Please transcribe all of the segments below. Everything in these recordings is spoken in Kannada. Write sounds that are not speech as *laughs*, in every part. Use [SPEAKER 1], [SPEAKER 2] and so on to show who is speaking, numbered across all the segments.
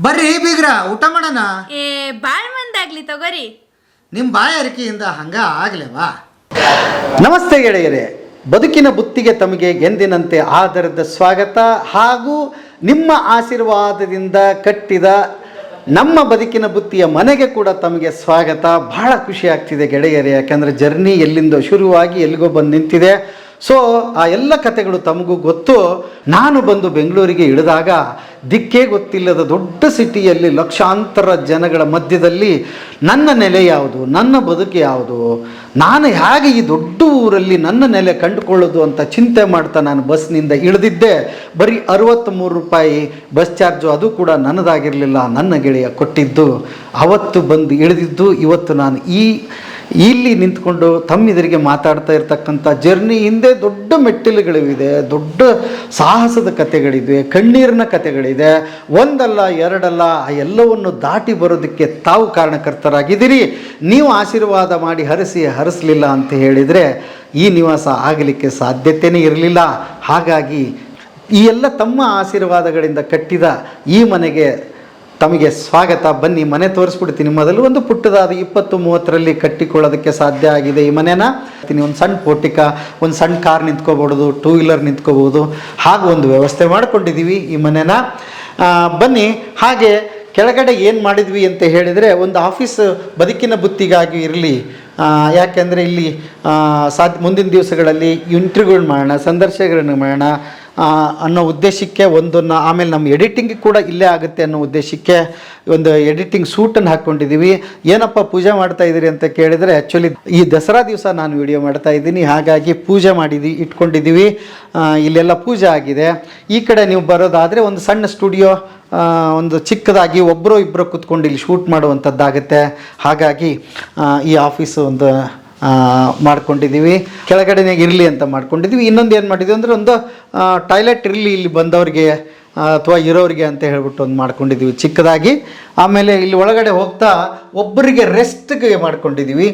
[SPEAKER 1] ಬರ್ರಿ ಬೀಗ್ರ ಊಟ ಮಾಡೋಣ.
[SPEAKER 2] ಏ ಬಾಳ್ ಮಂದಾಗ್ಲಿ ತಗೋರಿ.
[SPEAKER 1] ನಿಮ್ಮ ಬಾಯ ಅರಿಕೆಯಿಂದ ಹಂಗ ಆಗ್ಲೇವಾ?
[SPEAKER 3] ನಮಸ್ತೆ ಗೆಳೆಯರೇ ಬದುಕಿನ ಬುತ್ತಿಗೆ ತಮಗೆ ಎಂದಿನಂತೆ ಆಧಾರದ ಸ್ವಾಗತ ಹಾಗೂ ನಿಮ್ಮ ಆಶೀರ್ವಾದದಿಂದ ಕಟ್ಟಿದ ನಮ್ಮ ಬದುಕಿನ ಬುತ್ತಿಯ ಮನೆಗೆ ಕೂಡ ತಮಗೆ ಸ್ವಾಗತ. ಬಹಳ ಖುಷಿ ಆಗ್ತಿದೆ ಗೆಳೆಯರೇ ಯಾಕಂದರೆ ಜರ್ನಿ ಎಲ್ಲಿಂದ ಶುರುವಾಗಿ ಎಲ್ಲಿಗೋ ಬಂದು ನಿಂತಿದೆ. ಸೊ ಆ ಎಲ್ಲ ಕತೆಗಳು ತಮಗೂ ಗೊತ್ತು. ನಾನು ಬಂದು ಬೆಂಗಳೂರಿಗೆ ಇಳಿದಾಗ ದಿಕ್ಕೇ ಗೊತ್ತಿಲ್ಲದ ದೊಡ್ಡ ಸಿಟಿಯಲ್ಲಿ ಲಕ್ಷಾಂತರ ಜನಗಳ ಮಧ್ಯದಲ್ಲಿ ನನ್ನ ನೆಲೆ ಯಾವುದು, ನನ್ನ ಬದುಕು ಯಾವುದು, ನಾನು ಹೇಗೆ ಈ ದೊಡ್ಡ ಊರಲ್ಲಿ ನನ್ನ ನೆಲೆ ಕಂಡುಕೊಳ್ಳೋದು ಅಂತ ಚಿಂತೆ ಮಾಡ್ತಾ ನಾನು ಬಸ್ನಿಂದ ಇಳಿದಿದ್ದೆ. ಬರೀ ಅರವತ್ತ್ಮೂರು ರೂಪಾಯಿ ಬಸ್ ಚಾರ್ಜು ಅದು ಕೂಡ ನನ್ನದಾಗಿರಲಿಲ್ಲ, ನನ್ನ ಗೆಳೆಯ ಕೊಟ್ಟಿದ್ದು. ಅವತ್ತು ಬಂದು ಇಳಿದಿದ್ದು, ಇವತ್ತು ನಾನು ಈ ಇಲ್ಲಿ ನಿಂತ್ಕೊಂಡು ತಮ್ಮೆದುರಿಗೆ ಮಾತಾಡ್ತಾ ಇರ್ತಕ್ಕಂಥ ಜರ್ನಿ ಹಿಂದೆ ದೊಡ್ಡ ಮೆಟ್ಟಿಲುಗಳಿವೆ, ದೊಡ್ಡ ಸಾಹಸದ ಕಥೆಗಳಿವೆ ಕಣ್ಣೀರಿನ ಕಥೆಗಳಿದೆ. ಒಂದಲ್ಲ, ಎರಡಲ್ಲ, ಆ ಎಲ್ಲವನ್ನು ದಾಟಿ ಬರೋದಕ್ಕೆ ತಾವು ಕಾರಣಕರ್ತರಾಗಿದ್ದೀರಿ. ನೀವು ಆಶೀರ್ವಾದ ಮಾಡಿ ಹರಿಸಿ ಹರಿಸಲಿಲ್ಲ ಅಂತ ಹೇಳಿದರೆ ಈ ನಿವಾಸ ಆಗಲಿಕ್ಕೆ ಸಾಧ್ಯತೆಯೇ ಇರಲಿಲ್ಲ. ಹಾಗಾಗಿ ಈ ಎಲ್ಲ ತಮ್ಮ ಆಶೀರ್ವಾದಗಳಿಂದ ಕಟ್ಟಿದ ಈ ಮನೆಗೆ ತಮಗೆ ಸ್ವಾಗತ. ಬನ್ನಿ, ಮನೆ ತೋರಿಸ್ಬಿಡ್ತೀನಿ. ಮೊದಲು ಒಂದು ಪುಟ್ಟದಾದ ಇಪ್ಪತ್ತು ಮೂವತ್ತರಲ್ಲಿ ಕಟ್ಟಿಕೊಳ್ಳೋದಕ್ಕೆ ಸಾಧ್ಯ ಆಗಿದೆ ಈ ಮನೆನ. ಒಂದು ಸಣ್ಣ ಪೋಟಿಕ ಒಂದು ಸಣ್ಣ ಕಾರ್ ನಿಂತ್ಕೋಬೋದು ಟೂ ವೀಲರ್ ನಿಂತ್ಕೋಬೋದು. ಹಾಗೂ ಒಂದು ವ್ಯವಸ್ಥೆ ಮಾಡಿಕೊಂಡಿದ್ದೀವಿ ಈ ಮನೆನ. ಬನ್ನಿ, ಹಾಗೆ ಕೆಳಗಡೆ ಏನು ಮಾಡಿದ್ವಿ ಅಂತ ಹೇಳಿದರೆ ಒಂದು ಆಫೀಸ್ ಬದುಕಿನ ಬುತ್ತಿಗಾಗಿ ಇರಲಿ. ಯಾಕೆಂದರೆ ಇಲ್ಲಿ ಸಾ ಮುಂದಿನ ದಿವಸಗಳಲ್ಲಿ ಇಂಟರ್ವ್ಯೂಗಳು ಮಾಡೋಣ ಸಂದರ್ಶಕರನ್ನು ಮಾಡೋಣ ಅನ್ನೋ ಉದ್ದೇಶಕ್ಕೆ ಒಂದನ್ನು, ಆಮೇಲೆ ನಮ್ಮ ಎಡಿಟಿಂಗ್ ಕೂಡ ಇಲ್ಲೇ ಆಗುತ್ತೆ ಅನ್ನೋ ಉದ್ದೇಶಕ್ಕೆ ಒಂದು ಎಡಿಟಿಂಗ್ ಸೂಟನ್ನು ಹಾಕ್ಕೊಂಡಿದ್ದೀವಿ ಏನಪ್ಪ ಪೂಜೆ ಮಾಡ್ತಾ ಇದ್ದೀರಿ ಅಂತ ಕೇಳಿದರೆ ಆ್ಯಕ್ಚುಲಿ ಈ ದಸರಾ ದಿವಸ ನಾನು ವಿಡಿಯೋ ಮಾಡ್ತಾ ಇದ್ದೀನಿ. ಹಾಗಾಗಿ ಪೂಜೆ ಮಾಡಿದ್ವಿ ಇಟ್ಕೊಂಡಿದ್ದೀವಿ ಇಲ್ಲೆಲ್ಲ ಪೂಜೆ ಆಗಿದೆ. ಈ ಕಡೆ ನೀವು ಬರೋದಾದರೆ ಒಂದು ಸಣ್ಣ ಸ್ಟುಡಿಯೋ ಒಂದು ಚಿಕ್ಕದಾಗಿ ಒಬ್ಬರು ಇಬ್ಬರು ಕೂತ್ಕೊಂಡು ಇಲ್ಲಿ ಶೂಟ್ ಮಾಡುವಂಥದ್ದಾಗುತ್ತೆ. ಹಾಗಾಗಿ ಈ ಆಫೀಸು ಒಂದು ಮಾಡ್ಕೊಂಡಿದ್ದೀವಿ. ಕೆಳಗಡೆನೇ ಇರಲಿ ಅಂತ ಮಾಡ್ಕೊಂಡಿದ್ದೀವಿ. ಇನ್ನೊಂದು ಏನು ಮಾಡಿದ್ವಿ ಅಂದರೆ ಒಂದು ಟಾಯ್ಲೆಟ್ ಇರಲಿ ಇಲ್ಲಿ ಬಂದವ್ರಿಗೆ ಅಥವಾ ಇರೋರಿಗೆ ಅಂತ ಹೇಳ್ಬಿಟ್ಟು ಒಂದು ಮಾಡ್ಕೊಂಡಿದ್ದೀವಿ. ಚಿಕ್ಕದಾಗಿ. ಆಮೇಲೆ ಇಲ್ಲಿ ಒಳಗಡೆ ಹೋಗ್ತಾ ಒಬ್ಬರಿಗೆ ರೆಸ್ಟ್ಗೆ ಮಾಡ್ಕೊಂಡಿದ್ದೀವಿ.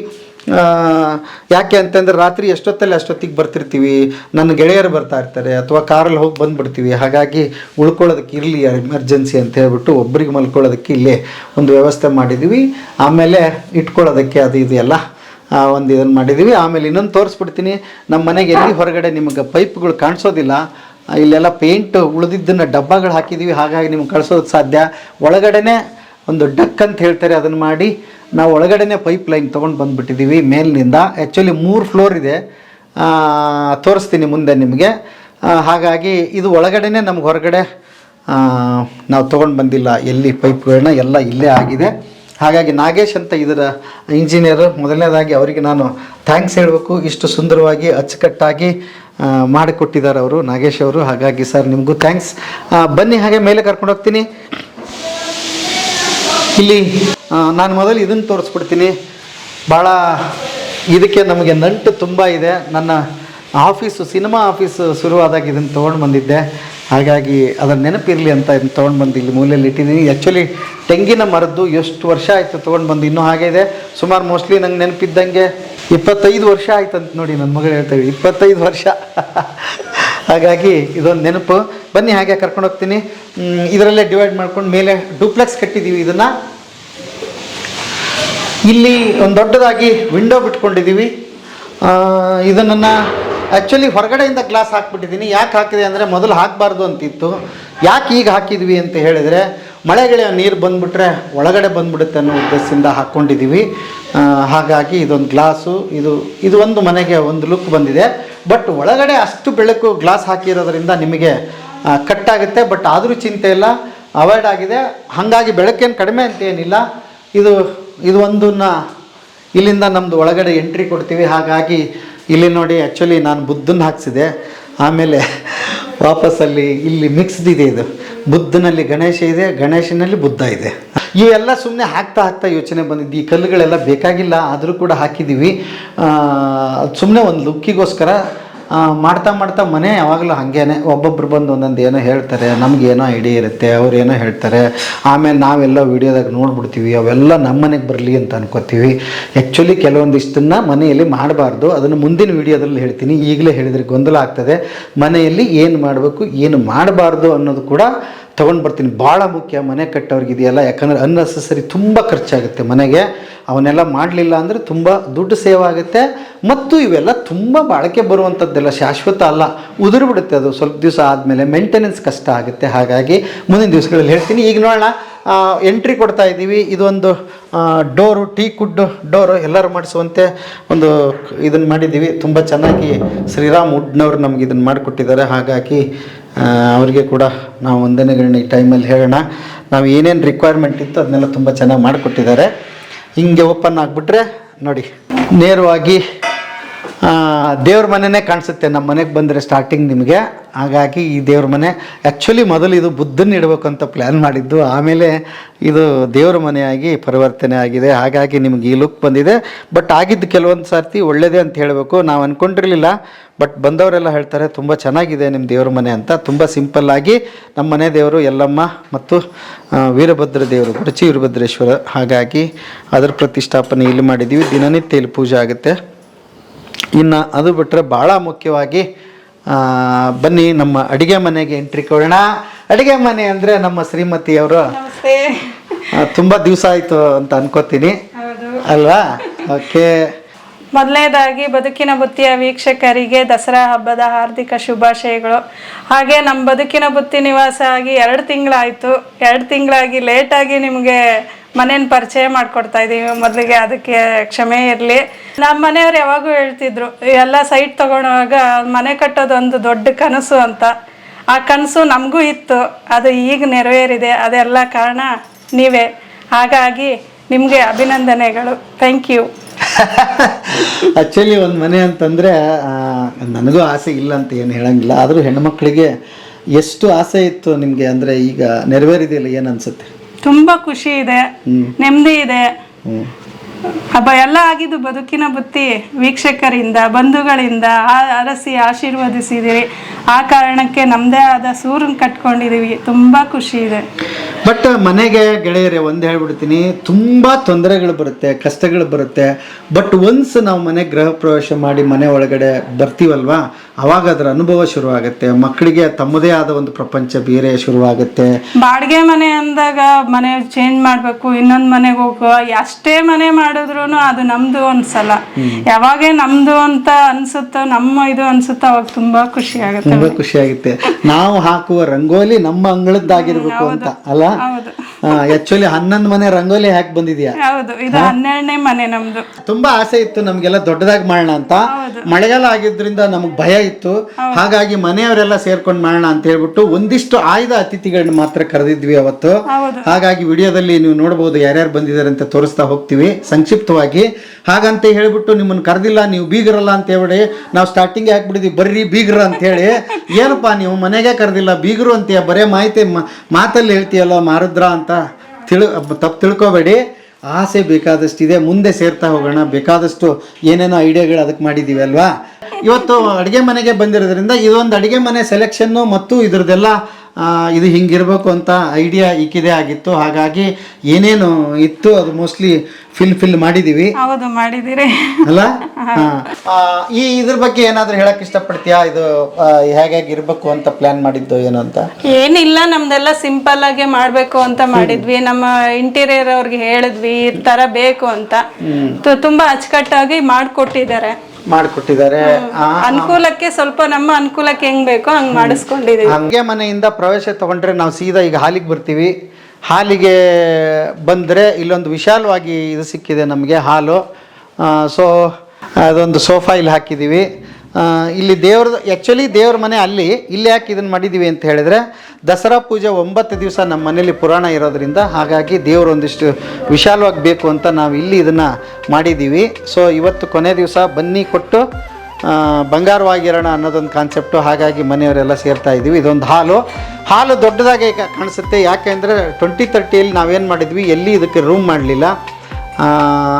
[SPEAKER 3] ಯಾಕೆ ಅಂತಂದರೆ ರಾತ್ರಿ ಎಷ್ಟೊತ್ತಲ್ಲಿ ಅಷ್ಟೊತ್ತಿಗೆ ಬರ್ತಿರ್ತೀವಿ. ನನ್ನ ಗೆಳೆಯರು ಬರ್ತಾ ಇರ್ತಾರೆ. ಅಥವಾ ಕಾರಲ್ಲಿ ಹೋಗಿ ಬಂದುಬಿಡ್ತೀವಿ. ಹಾಗಾಗಿ ಉಳ್ಕೊಳ್ಳೋದಕ್ಕೆ ಇರಲಿ ಎಮರ್ಜೆನ್ಸಿ ಅಂತ ಹೇಳ್ಬಿಟ್ಟು ಒಬ್ಬರಿಗೆ ಮಲ್ಕೊಳ್ಳೋದಕ್ಕೆ ಇಲ್ಲೇ ಒಂದು ವ್ಯವಸ್ಥೆ ಮಾಡಿದ್ದೀವಿ. ಆಮೇಲೆ ಇಟ್ಕೊಳ್ಳೋದಕ್ಕೆ ಅದು ಇದು ಎಲ್ಲ ಒಂದು ಇದನ್ನು ಮಾಡಿದ್ದೀವಿ ಆಮೇಲೆ ಇನ್ನೊಂದು ತೋರಿಸ್ಬಿಡ್ತೀನಿ. ನಮ್ಮ ಮನೆಗೆ ಎಲ್ಲಿ ಹೊರಗಡೆ ನಿಮಗೆ ಪೈಪ್ಗಳು ಕಾಣಿಸೋದಿಲ್ಲ ಇಲ್ಲೆಲ್ಲ ಪೇಂಟ್ ಉಳಿದಿದ್ದನ್ನು ಡಬ್ಬಗಳು ಹಾಕಿದ್ದೀವಿ ಹಾಗಾಗಿ ನಿಮ್ಗೆ ಕಳಿಸೋದಕ್ಕೆ ಸಾಧ್ಯ. ಒಳಗಡೆನೇ ಒಂದು ಡಕ್ ಅಂತ ಹೇಳ್ತಾರೆ ಅದನ್ನು ಮಾಡಿ, ನಾವು ಒಳಗಡೆನೆ ಪೈಪ್ ಲೈನ್ ತೊಗೊಂಡು ಬಂದುಬಿಟ್ಟಿದ್ದೀವಿ ಮೇಲಿನಿಂದ. ಆ್ಯಕ್ಚುಲಿ ಮೂರು ಫ್ಲೋರ್ ಇದೆ. ತೋರಿಸ್ತೀನಿ ಮುಂದೆ ನಿಮಗೆ. ಹಾಗಾಗಿ ಇದು ಒಳಗಡೆನೆ ನಮ್ಗೆ ಹೊರಗಡೆ ನಾವು ತೊಗೊಂಡು ಬಂದಿಲ್ಲ. ಎಲ್ಲಿ ಪೈಪ್ಗಳನ್ನ ಎಲ್ಲ ಇಲ್ಲೇ ಆಗಿದೆ. ಹಾಗಾಗಿ ನಾಗೇಶ್ ಅಂತ ಇದರ ಇಂಜಿನಿಯರ್ ಮೊದಲನೇದಾಗಿ ಅವರಿಗೆ ನಾನು ಥ್ಯಾಂಕ್ಸ್ ಹೇಳಬೇಕು. ಇಷ್ಟು ಸುಂದರವಾಗಿ ಅಚ್ಚುಕಟ್ಟಾಗಿ ಮಾಡಿಕೊಟ್ಟಿದ್ದಾರೆ ಅವರು ನಾಗೇಶ್ ಅವರು. ಹಾಗಾಗಿ ಸರ್ ನಿಮಗೂ ಥ್ಯಾಂಕ್ಸ್ ಬನ್ನಿ ಹಾಗೆ ಮೇಲೆ ಕರ್ಕೊಂಡು ಹೋಗ್ತೀನಿ. ಇಲ್ಲಿ ನಾನು ಮೊದಲು ಇದನ್ನು ತೋರಿಸ್ಬಿಡ್ತೀನಿ. ಭಾಳ ಇದಕ್ಕೆ ನಮಗೆ ನಂಟು ತುಂಬ ಇದೆ. ನನ್ನ ಆಫೀಸು, ಸಿನಿಮಾ ಆಫೀಸು ಶುರುವಾದಾಗ ಇದನ್ನು ತೊಗೊಂಡು ಬಂದಿದ್ದೆ. ಹಾಗಾಗಿ ಅದರ ನೆನಪಿರಲಿ ಅಂತ ತೊಗೊಂಡು ಬಂದು ಇಲ್ಲಿ ಮೂಲೆಯಲ್ಲಿ ಇಟ್ಟಿದ್ದೀನಿ. ಆ್ಯಕ್ಚುಲಿ ತೆಂಗಿನ ಮರದ್ದು ಎಷ್ಟು ವರ್ಷ ಆಯಿತು ತೊಗೊಂಡು ಬಂದು ಇನ್ನೂ ಹಾಗೆ ಇದೆ. ಸುಮಾರು ಮೋಸ್ಟ್ಲಿ ನಂಗೆ ನೆನಪಿದ್ದಂಗೆ ಇಪ್ಪತ್ತೈದು ವರ್ಷ ಆಯ್ತಂತ ನೋಡಿ ನನ್ನ ಮಗಳು ಹೇಳ್ತೇವೆ ಇಪ್ಪತ್ತೈದು ವರ್ಷ. ಹಾಗಾಗಿ ಇದೊಂದು ನೆನಪು. ಬನ್ನಿ ಹಾಗೆ ಕರ್ಕೊಂಡು ಹೋಗ್ತೀನಿ. ಇದರಲ್ಲೇ ಡಿವೈಡ್ ಮಾಡ್ಕೊಂಡು ಮೇಲೆ ಡೂಪ್ಲೆಕ್ಸ್ ಕಟ್ಟಿದ್ದೀವಿ ಇದನ್ನು. ಇಲ್ಲಿ ಒಂದು ದೊಡ್ಡದಾಗಿ ವಿಂಡೋ ಬಿಟ್ಕೊಂಡಿದ್ದೀವಿ ಇದನ್ನು ಆ್ಯಕ್ಚುಲಿ ಹೊರಗಡೆಯಿಂದ ಗ್ಲಾಸ್ ಹಾಕ್ಬಿಟ್ಟಿದ್ದೀನಿ. ಯಾಕೆ ಹಾಕಿದೆ ಅಂದರೆ ಮೊದಲು ಹಾಕಬಾರ್ದು ಅಂತಿತ್ತು. ಯಾಕೆ ಈಗ ಹಾಕಿದ್ವಿ ಅಂತ ಹೇಳಿದರೆ ಮಳೆಗಳ ನೀರು ಬಂದುಬಿಟ್ರೆ ಒಳಗಡೆ ಬಂದುಬಿಡುತ್ತೆ ಅನ್ನೋ ಉದ್ದೇಶದಿಂದ ಹಾಕ್ಕೊಂಡಿದ್ದೀವಿ ಹಾಗಾಗಿ ಇದೊಂದು ಗ್ಲಾಸು ಇದು ಇದು ಒಂದು ಮನೆಗೆ ಒಂದು ಲುಕ್ ಬಂದಿದೆ. ಬಟ್ ಒಳಗಡೆ ಅಷ್ಟು ಬೆಳಕು ಗ್ಲಾಸ್ ಹಾಕಿರೋದ್ರಿಂದ ನಿಮಗೆ ಕಟ್ಟಾಗುತ್ತೆ ಬಟ್ ಆದರೂ ಚಿಂತೆ ಇಲ್ಲ. ಅವಾಯ್ಡ್ ಆಗಿದೆ. ಹಾಗಾಗಿ ಬೆಳಕೇನು ಕಡಿಮೆ ಅಂತ ಏನಿಲ್ಲ. ಇದು ಇದು ಒಂದನ್ನು ಇಲ್ಲಿಂದ ನಮ್ಮದು ಒಳಗಡೆ ಎಂಟ್ರಿ ಕೊಡ್ತೀವಿ. ಹಾಗಾಗಿ ಇಲ್ಲಿ ನೋಡಿ ಆ್ಯಕ್ಚುಲಿ ನಾನು ಬುದ್ಧನ ಹಾಕ್ಸಿದೆ. ಆಮೇಲೆ ವಾಪಸ್ಸಲ್ಲಿ ಇಲ್ಲಿ ಮಿಕ್ಸ್ಡ್ ಇದೆ ಇದು. ಬುದ್ಧನಲ್ಲಿ ಗಣೇಶ ಇದೆ, ಗಣೇಶನಲ್ಲಿ ಬುದ್ಧ ಇದೆ. ಇವೆಲ್ಲ ಸುಮ್ಮನೆ ಹಾಕ್ತಾ ಹಾಕ್ತಾ ಯೋಚನೆ ಬಂದಿದ್ದು. ಈ ಕಲ್ಲುಗಳೆಲ್ಲ ಬೇಕಾಗಿಲ್ಲ, ಆದರೂ ಕೂಡ ಹಾಕಿದ್ದೀವಿ. ಸುಮ್ಮನೆ ಒಂದು ಲುಕ್ಕಿಗೋಸ್ಕರ ಮಾಡ್ತಾ ಮಾಡ್ತಾ ಮನೆ ಯಾವಾಗಲೂ ಹಾಗೇನೆ. ಒಬ್ಬೊಬ್ರು ಬಂದು ಒಂದೊಂದು ಏನೋ ಹೇಳ್ತಾರೆ ನಮಗೇನೋ ಐಡಿಯಾ ಇರುತ್ತೆ, ಅವ್ರು ಏನೋ ಹೇಳ್ತಾರೆ. ಆಮೇಲೆ ನಾವೆಲ್ಲ ವೀಡಿಯೋದಾಗ ನೋಡ್ಬಿಡ್ತೀವಿ, ಅವೆಲ್ಲ ನಮ್ಮ ಮನೆಗೆ ಬರಲಿ ಅಂತ ಅನ್ಕೋತೀವಿ. ಆ್ಯಕ್ಚುಲಿ ಕೆಲವೊಂದಿಷ್ಟನ್ನು ಮನೆಯಲ್ಲಿ ಮಾಡಬಾರ್ದು. ಅದನ್ನು ಮುಂದಿನ ವೀಡಿಯೋದಲ್ಲಿ ಹೇಳ್ತೀನಿ. ಈಗಲೇ ಹೇಳಿದರೆ ಗೊಂದಲ ಆಗ್ತದೆ. ಮನೆಯಲ್ಲಿ ಏನು ಮಾಡಬೇಕು, ಏನು ಮಾಡಬಾರ್ದು ಅನ್ನೋದು ಕೂಡ ತೊಗೊಂಡು ಬರ್ತೀನಿ. ಭಾಳ ಮುಖ್ಯ, ಮನೆ ಕಟ್ಟೋರಿಗೆ ಇದೆಯಲ್ಲ ಯಾಕಂದರೆ ಅನ್ನೆಸಸರಿ ತುಂಬ ಖರ್ಚಾಗುತ್ತೆ ಮನೆಗೆ. ಅವನ್ನೆಲ್ಲ ಮಾಡಲಿಲ್ಲ ಅಂದರೆ ತುಂಬ ದುಡ್ಡು ಸೇವ್ ಆಗುತ್ತೆ. ಮತ್ತು ಇವೆಲ್ಲ ತುಂಬ ಬಾಳಿಕೆ ಬರುವಂಥದ್ದೆಲ್ಲ ಶಾಶ್ವತ ಅಲ್ಲ. ಉದುರಿಬಿಡುತ್ತೆ ಅದು. ಸ್ವಲ್ಪ ದಿವಸ ಆದಮೇಲೆ ಮೇಂಟೆನೆನ್ಸ್ ಕಷ್ಟ ಆಗುತ್ತೆ. ಹಾಗಾಗಿ ಮುಂದಿನ ದಿವಸಗಳಲ್ಲಿ ಹೇಳ್ತೀನಿ. ಈಗ ನೋಡೋಣ. ಎಂಟ್ರಿ ಕೊಡ್ತಾ ಇದ್ದೀವಿ. ಇದೊಂದು ಡೋರು, ಟೀ ಕುಡ್ಡು ಡೋರು ಎಲ್ಲರೂ ಮಾಡಿಸುವಂತೆ ಒಂದು ಇದನ್ನು ಮಾಡಿದ್ದೀವಿ. ತುಂಬ ಚೆನ್ನಾಗಿ ಶ್ರೀರಾಮ್ ವುಡ್ನವ್ರು ನಮ್ಗೆ ಇದನ್ನು ಮಾಡಿಕೊಟ್ಟಿದ್ದಾರೆ. ಹಾಗಾಗಿ ಅವರಿಗೆ ಕೂಡ ನಾವು ವಂದನೆಗಳನ್ನ ಈ ಟೈಮಲ್ಲಿ ಹೇಳೋಣ. ನಾವು ಏನೇನು ರಿಕ್ವೈರ್ಮೆಂಟ್ ಇತ್ತು ಅದನ್ನೆಲ್ಲ ತುಂಬ ಚೆನ್ನಾಗಿ ಮಾಡಿಕೊಟ್ಟಿದ್ದಾರೆ. ಹಿಂಗೆ ಓಪನ್ ಆಗಿಬಿಟ್ರೆ ನೋಡಿ, ನೇರವಾಗಿ ದೇವ್ರ ಮನೆನೇ ಕಾಣಿಸುತ್ತೆ. ನಮ್ಮ ಮನೆಗೆ ಬಂದರೆ ಸ್ಟಾರ್ಟಿಂಗ್ ನಿಮಗೆ. ಹಾಗಾಗಿ ಈ ದೇವ್ರ ಮನೆ ಆ್ಯಕ್ಚುಲಿ ಮೊದಲು ಇದು ಬುದ್ಧನ ಇಡಬೇಕು ಅಂತ ಪ್ಲ್ಯಾನ್ ಮಾಡಿದ್ದು. ಆಮೇಲೆ ಇದು ದೇವ್ರ ಮನೆಯಾಗಿ ಪರಿವರ್ತನೆ ಆಗಿದೆ. ಹಾಗಾಗಿ ನಿಮ್ಗೆ ಈ ಲುಕ್ ಬಂದಿದೆ. ಬಟ್ ಆಗಿದ್ದು ಕೆಲವೊಂದು ಸರ್ತಿ ಒಳ್ಳೆಯದೇ ಅಂತ ಹೇಳಬೇಕು. ನಾವು ಅಂದ್ಕೊಂಡಿರಲಿಲ್ಲ ಬಟ್ ಬಂದವರೆಲ್ಲ ಹೇಳ್ತಾರೆ, ತುಂಬ ಚೆನ್ನಾಗಿದೆ ನಿಮ್ಮ ದೇವ್ರ ಮನೆ ಅಂತ. ತುಂಬ ಸಿಂಪಲ್ಲಾಗಿ ನಮ್ಮ ಮನೆ ದೇವರು ಯಲ್ಲಮ್ಮ ಮತ್ತು ವೀರಭದ್ರ ದೇವರು ಬಡಚಿ ವೀರಭದ್ರೇಶ್ವರ. ಹಾಗಾಗಿ ಅದರ ಪ್ರತಿಷ್ಠಾಪನೆ ಇಲ್ಲಿ ಮಾಡಿದ್ದೀವಿ. ದಿನನಿತ್ಯ ಇಲ್ಲಿ ಪೂಜೆ ಆಗುತ್ತೆ. ಇನ್ನು ಅದು ಬಿಟ್ಟರೆ ಭಾಳ ಮುಖ್ಯವಾಗಿ ಬನ್ನಿ ನಮ್ಮ ಅಡುಗೆ ಮನೆಗೆ ಎಂಟ್ರಿ ಕೊಡೋಣ. ಅಡುಗೆ ಮನೆ ಅಂದರೆ ನಮ್ಮ ಶ್ರೀಮತಿಯವರು ತುಂಬ ದಿವಸ ಆಯಿತು ಅಂತ ಅನ್ಕೋತೀನಿ. ಅಲ್ವಾ? ಓಕೆ.
[SPEAKER 4] ಮೊದಲನೇದಾಗಿ ಬದುಕಿನ ಬುತ್ತಿಯ ವೀಕ್ಷಕರಿಗೆ ದಸರಾ ಹಬ್ಬದ ಹಾರ್ದಿಕ ಶುಭಾಶಯಗಳು. ಹಾಗೆ ನಮ್ಮ ಬದುಕಿನ ಬುತ್ತಿ ನಿವಾಸ ಆಗಿ ಎರಡು ತಿಂಗಳಾಯಿತು. ಎರಡು ತಿಂಗಳಾಗಿ ಲೇಟಾಗಿ ನಿಮಗೆ ಮನೇನ ಪರಿಚಯ ಮಾಡಿಕೊಡ್ತಾ ಇದ್ದೀವಿ ಮೊದಲಿಗೆ ಅದಕ್ಕೆ ಕ್ಷಮೆ ಇರಲಿ. ನಮ್ಮ ಮನೆಯವ್ರು ಯಾವಾಗೂ ಹೇಳ್ತಿದ್ರು ಎಲ್ಲ ಸೈಟ್ ತಗೊಂಡಾಗ ಮನೆ ಕಟ್ಟೋದು ಒಂದು ದೊಡ್ಡ ಕನಸು ಅಂತ. ಆ ಕನಸು ನಮಗೂ ಇತ್ತು. ಅದು ಈಗ ನೆರವೇರಿದೆ. ಅದೆಲ್ಲ ಕಾರಣ ನೀವೇ. ಹಾಗಾಗಿ ನಿಮಗೆ ಅಭಿನಂದನೆಗಳು. Thank you. *laughs*
[SPEAKER 3] ಆ್ಯಕ್ಚುಲಿ ಒಂದು ಮನೆ ಅಂತಂದರೆ ನನಗೂ ಆಸೆ ಇಲ್ಲ ಅಂತ ಏನು ಹೇಳಂಗಿಲ್ಲ. ಆದರೂ ಹೆಣ್ಮಕ್ಳಿಗೆ ಎಷ್ಟು ಆಸೆ ಇತ್ತು ನಿಮಗೆ? ಅಂದರೆ ಈಗ ನೆರವೇರಿದೆಯಲ್ಲ ಏನು ಅನ್ಸುತ್ತೆ?
[SPEAKER 4] ತುಂಬ ಖುಷಿ ಇದೆ ನೆಮ್ಮದಿ ಇದೆ. ಹಬ್ಬ ಎಲ್ಲ ಆಗಿದ್ದು ಬದುಕಿನ ಬುತ್ತಿ ವೀಕ್ಷಕರಿಂದ ಬಂಧುಗಳಿಂದ ಆ- ಅರಸಿ ಆಶೀರ್ವದಿಸಿದಿರಿ. ಆ ಕಾರಣಕ್ಕೆ ನಮ್ಮದೇ ಆದ ಸೂರನ್ ಕಟ್ಕೊಂಡಿದೀವಿ. ತುಂಬ ಖುಷಿ ಇದೆ.
[SPEAKER 3] ಬಟ್ ಮನೆಗೆ ಗೆಳೆಯರೆ ಒಂದು ಹೇಳ್ಬಿಡ್ತೀನಿ. ತುಂಬ ತೊಂದರೆಗಳು ಬರುತ್ತೆ ಕಷ್ಟಗಳು ಬರುತ್ತೆ. ಬಟ್ ಒನ್ಸ್ ನಾವು ಮನೆ ಗೃಹ ಪ್ರವೇಶ ಮಾಡಿ ಮನೆ ಒಳಗಡೆ ಬರ್ತೀವಲ್ವಾ? ಅವಾಗ ಅದರ ಅನುಭವ ಶುರುವಾಗುತ್ತೆ. ಮಕ್ಕಳಿಗೆ ತಮ್ಮದೇ ಆದ ಒಂದು ಪ್ರಪಂಚ ಬೇರೆ ಶುರುವಾಗುತ್ತೆ.
[SPEAKER 4] ಬಾಡಿಗೆ ಮನೆ ಅಂದಾಗ ಮನೆ ಚೇಂಜ್ ಮಾಡಬೇಕು ಇನ್ನೊಂದು ಮನೆಗೆ ಹೋಗುವ ಅಷ್ಟೇ ಮನೆ ಮಾಡಿದ್ರು ಅದು ನಮ್ದು ಅನ್ಸಲ್ಲ ಯಾವಾಗ ನಮ್ದು ಅಂತ ಅನ್ಸುತ್ತೋ ನಮ್ಮ ಇದು ಅನ್ಸುತ್ತೋ ಅವಾಗ ತುಂಬಾ ಖುಷಿ ಆಗುತ್ತೆ.
[SPEAKER 3] ತುಂಬಾ ಖುಷಿ ಆಗುತ್ತೆ. ನಾವು ಹಾಕುವ ರಂಗೋಲಿ ನಮ್ಮ ಅಂಗಳದ್ದಾಗಿರ್ಬೇಕು ಅಂತ ಅಲ್ಲ? ಆಕ್ಚುಲಿ ಹನ್ನೊಂದು ಮನೆ ರಂಗೋಲಿ ಹಾಕಿ ಬಂದಿದ್ಯಾ?
[SPEAKER 4] ಹೌದು. ಇದು ಹನ್ನೆರಡನೇ ಮನೆ ನಮ್ದು.
[SPEAKER 3] ತುಂಬಾ ಆಸೆ ಇತ್ತು ನಮ್ಗೆಲ್ಲ ದೊಡ್ಡದಾಗಿ ಮಾಡೋಣ ಅಂತ. ಮಳೆಗಾಲ ಆಗಿದ್ರಿಂದ ನಮಗೆ ಭಯ ಇತ್ತು. ಹಾಗಾಗಿ ಮನೆಯವರೆಲ್ಲ ಸೇರ್ಕೊಂಡು ಮಾಡೋಣ ಅಂತ ಹೇಳ್ಬಿಟ್ಟು ಒಂದಿಷ್ಟು ಆಯ್ದ ಅತಿಥಿಗಳನ್ನ ಮಾತ್ರ ಕರೆದಿದ್ವಿ ಅವತ್ತು. ಹಾಗಾಗಿ ವಿಡಿಯೋದಲ್ಲಿ ನೀವು ನೋಡಬಹುದು ಯಾರ್ಯಾರು ಬಂದಿದ್ದಾರೆ ಅಂತ ತೋರಿಸ್ತಾ ಹೋಗ್ತೀವಿ. ಸಂಕ್ಷಿಪ್ತವಾಗಿ. ಹಾಗಂತ ಹೇಳಿಬಿಟ್ಟು ನಿಮ್ಮನ್ನು ಕರೆದಿಲ್ಲ, ನೀವು ಬೀಗರಲ್ಲ ಅಂತ ಹೇಳಿ ನಾವು ಸ್ಟಾರ್ಟಿಂಗ್ ಹಾಕ್ಬಿಟ್ಟಿದ್ವಿ, ಬರ್ರಿ ಬೀಗ್ರ ಅಂತ ಹೇಳಿ ಏನಪ್ಪ ನೀವು ಮನೆಗೆ ಕರೆದಿಲ್ಲ, ಬೀಗರು ಅಂತೀಯ? ಬರೇ ಮಾಹಿತಿ ಮಾತಲ್ಲಿ ಹೇಳ್ತೀಯಲ್ಲ ಮಾರುದ್ರ ಅಂತ? ತಿಳು, ತಪ್ಪು ತಿಳ್ಕೊಬೇಡಿ. ಆಸೆ ಬೇಕಾದಷ್ಟು ಇದೆ, ಮುಂದೆ ಸೇರ್ತಾ ಹೋಗೋಣ. ಬೇಕಾದಷ್ಟು ಏನೇನೋ ಐಡಿಯಾಗಳು ಅದಕ್ಕೆ ಮಾಡಿದ್ದೀವಿ ಅಲ್ವಾ? ಇವತ್ತು ಅಡುಗೆ ಮನೆಗೆ ಬಂದಿರೋದ್ರಿಂದ ಇದೊಂದು ಅಡುಗೆ ಮನೆ ಸೆಲೆಕ್ಷನ್ನು ಮತ್ತು ಇದ್ರದ್ದೆಲ್ಲ ಇದು ಹಿಂಗಿರಬೇಕು ಅಂತ ಐಡಿಯಾ ಈಕಿದೆ ಆಗಿತ್ತು. ಹಾಗಾಗಿ ಏನೇನು ಇತ್ತು ಅದು ಮೋಸ್ಟ್ಲಿ ಫಿಲ್ ಫಿಲ್ ಮಾಡಿದೀವಿ.
[SPEAKER 4] ಹೌದು ಮಾಡಿದಿರಿ.
[SPEAKER 3] ಅಲ್ಲ? *laughs* ಆ, ಈ ಇದ್ರ ಬಗ್ಗೆ ಏನಾದರೂ ಹೇಳಕ್ ಇಷ್ಟಪಡ್ತೀಯಾ? ಇದು ಆ, ಹೇಗಾಗಿ ಇರಬೇಕು ಅಂತ ಪ್ಲಾನ್ ಮಾಡಿದ್ದು ಏನು ಅಂತ?
[SPEAKER 4] ಏನಿಲ್ಲ ನಮ್ದೆಲ್ಲ ಸಿಂಪಲ್ ಆಗಿ ಮಾಡ್ಬೇಕು ಅಂತ ಮಾಡಿದ್ವಿ. ನಮ್ಮ ಇಂಟೀರಿಯರ್ ಅವ್ರಿಗೆ ಹೇಳಿದ್ವಿ ಈ ತರ ಬೇಕು ಅಂತ. ತು- ತುಂಬಾ ಅಚ್ಚುಕಟ್ಟಾಗಿ ಮಾಡ್ಕೊಟ್ಟಿದ್ದಾರೆ.
[SPEAKER 3] ಮಾಡಿಕೊಟ್ಟಿದ್ದಾರೆ.
[SPEAKER 4] ಅನುಕೂಲಕ್ಕೆ ಸ್ವಲ್ಪ ನಮ್ಮ ಅನುಕೂಲಕ್ಕೆ ಹೆಂಗ್ ಬೇಕೋ ಹಂಗ್ ಮಾಡಿಸ್ಕೊಂಡಿದ್ದೀವಿ
[SPEAKER 3] ಹಂಗೆ ಮನೆಯಿಂದ ಪ್ರವೇಶ ತಗೊಂಡ್ರೆ ನಾವು ಸೀದಾ ಈಗ ಹಾಲಿಗೆ ಬರ್ತೀವಿ. ಹಾಲಿಗೆ ಬಂದರೆ ಇಲ್ಲೊಂದು ವಿಶಾಲವಾಗಿ ಇದು ಸಿಕ್ಕಿದೆ ನಮಗೆ ಹಾಲು. ಸೊ ಅದೊಂದು ಸೋಫಾ ಇಲ್ಲಿ ಹಾಕಿದ್ದೀವಿ ಇಲ್ಲಿ ದೇವ್ರದ್ದು ಆ್ಯಕ್ಚುಲಿ ದೇವ್ರ ಮನೆ ಅಲ್ಲಿ, ಇಲ್ಲಿ ಯಾಕೆ ಇದನ್ನು ಮಾಡಿದ್ದೀವಿ ಅಂತ ಹೇಳಿದರೆ, ದಸರಾ ಪೂಜೆ ಒಂಬತ್ತು ದಿವಸ ನಮ್ಮ ಮನೇಲಿ ಪುರಾಣ ಇರೋದ್ರಿಂದ ಹಾಗಾಗಿ ದೇವರು ಒಂದಿಷ್ಟು ವಿಶಾಲವಾಗಿ ಬೇಕು ಅಂತ ನಾವು ಇಲ್ಲಿ ಇದನ್ನು ಮಾಡಿದ್ದೀವಿ ಸೊ ಇವತ್ತು ಕೊನೆ ದಿವಸ ಬನ್ನಿ ಕೊಟ್ಟು ಬಂಗಾರವಾಗಿರೋಣ ಅನ್ನೋದೊಂದು ಕಾನ್ಸೆಪ್ಟು ಹಾಗಾಗಿ ಮನೆಯವರೆಲ್ಲ ಸೇರ್ತಾ ಇದ್ದೀವಿ ಇದೊಂದು ಹಾಲು. ಹಾಲು ದೊಡ್ಡದಾಗೆ ಕಾಣಿಸುತ್ತೆ. ಯಾಕೆಂದರೆ ಟ್ವೆಂಟಿ ತರ್ಟಿಯಲ್ಲಿ ನಾವೇನು ಮಾಡಿದ್ವಿ? ಎಲ್ಲಿ ಇದಕ್ಕೆ ರೂಮ್ ಮಾಡಲಿಲ್ಲ.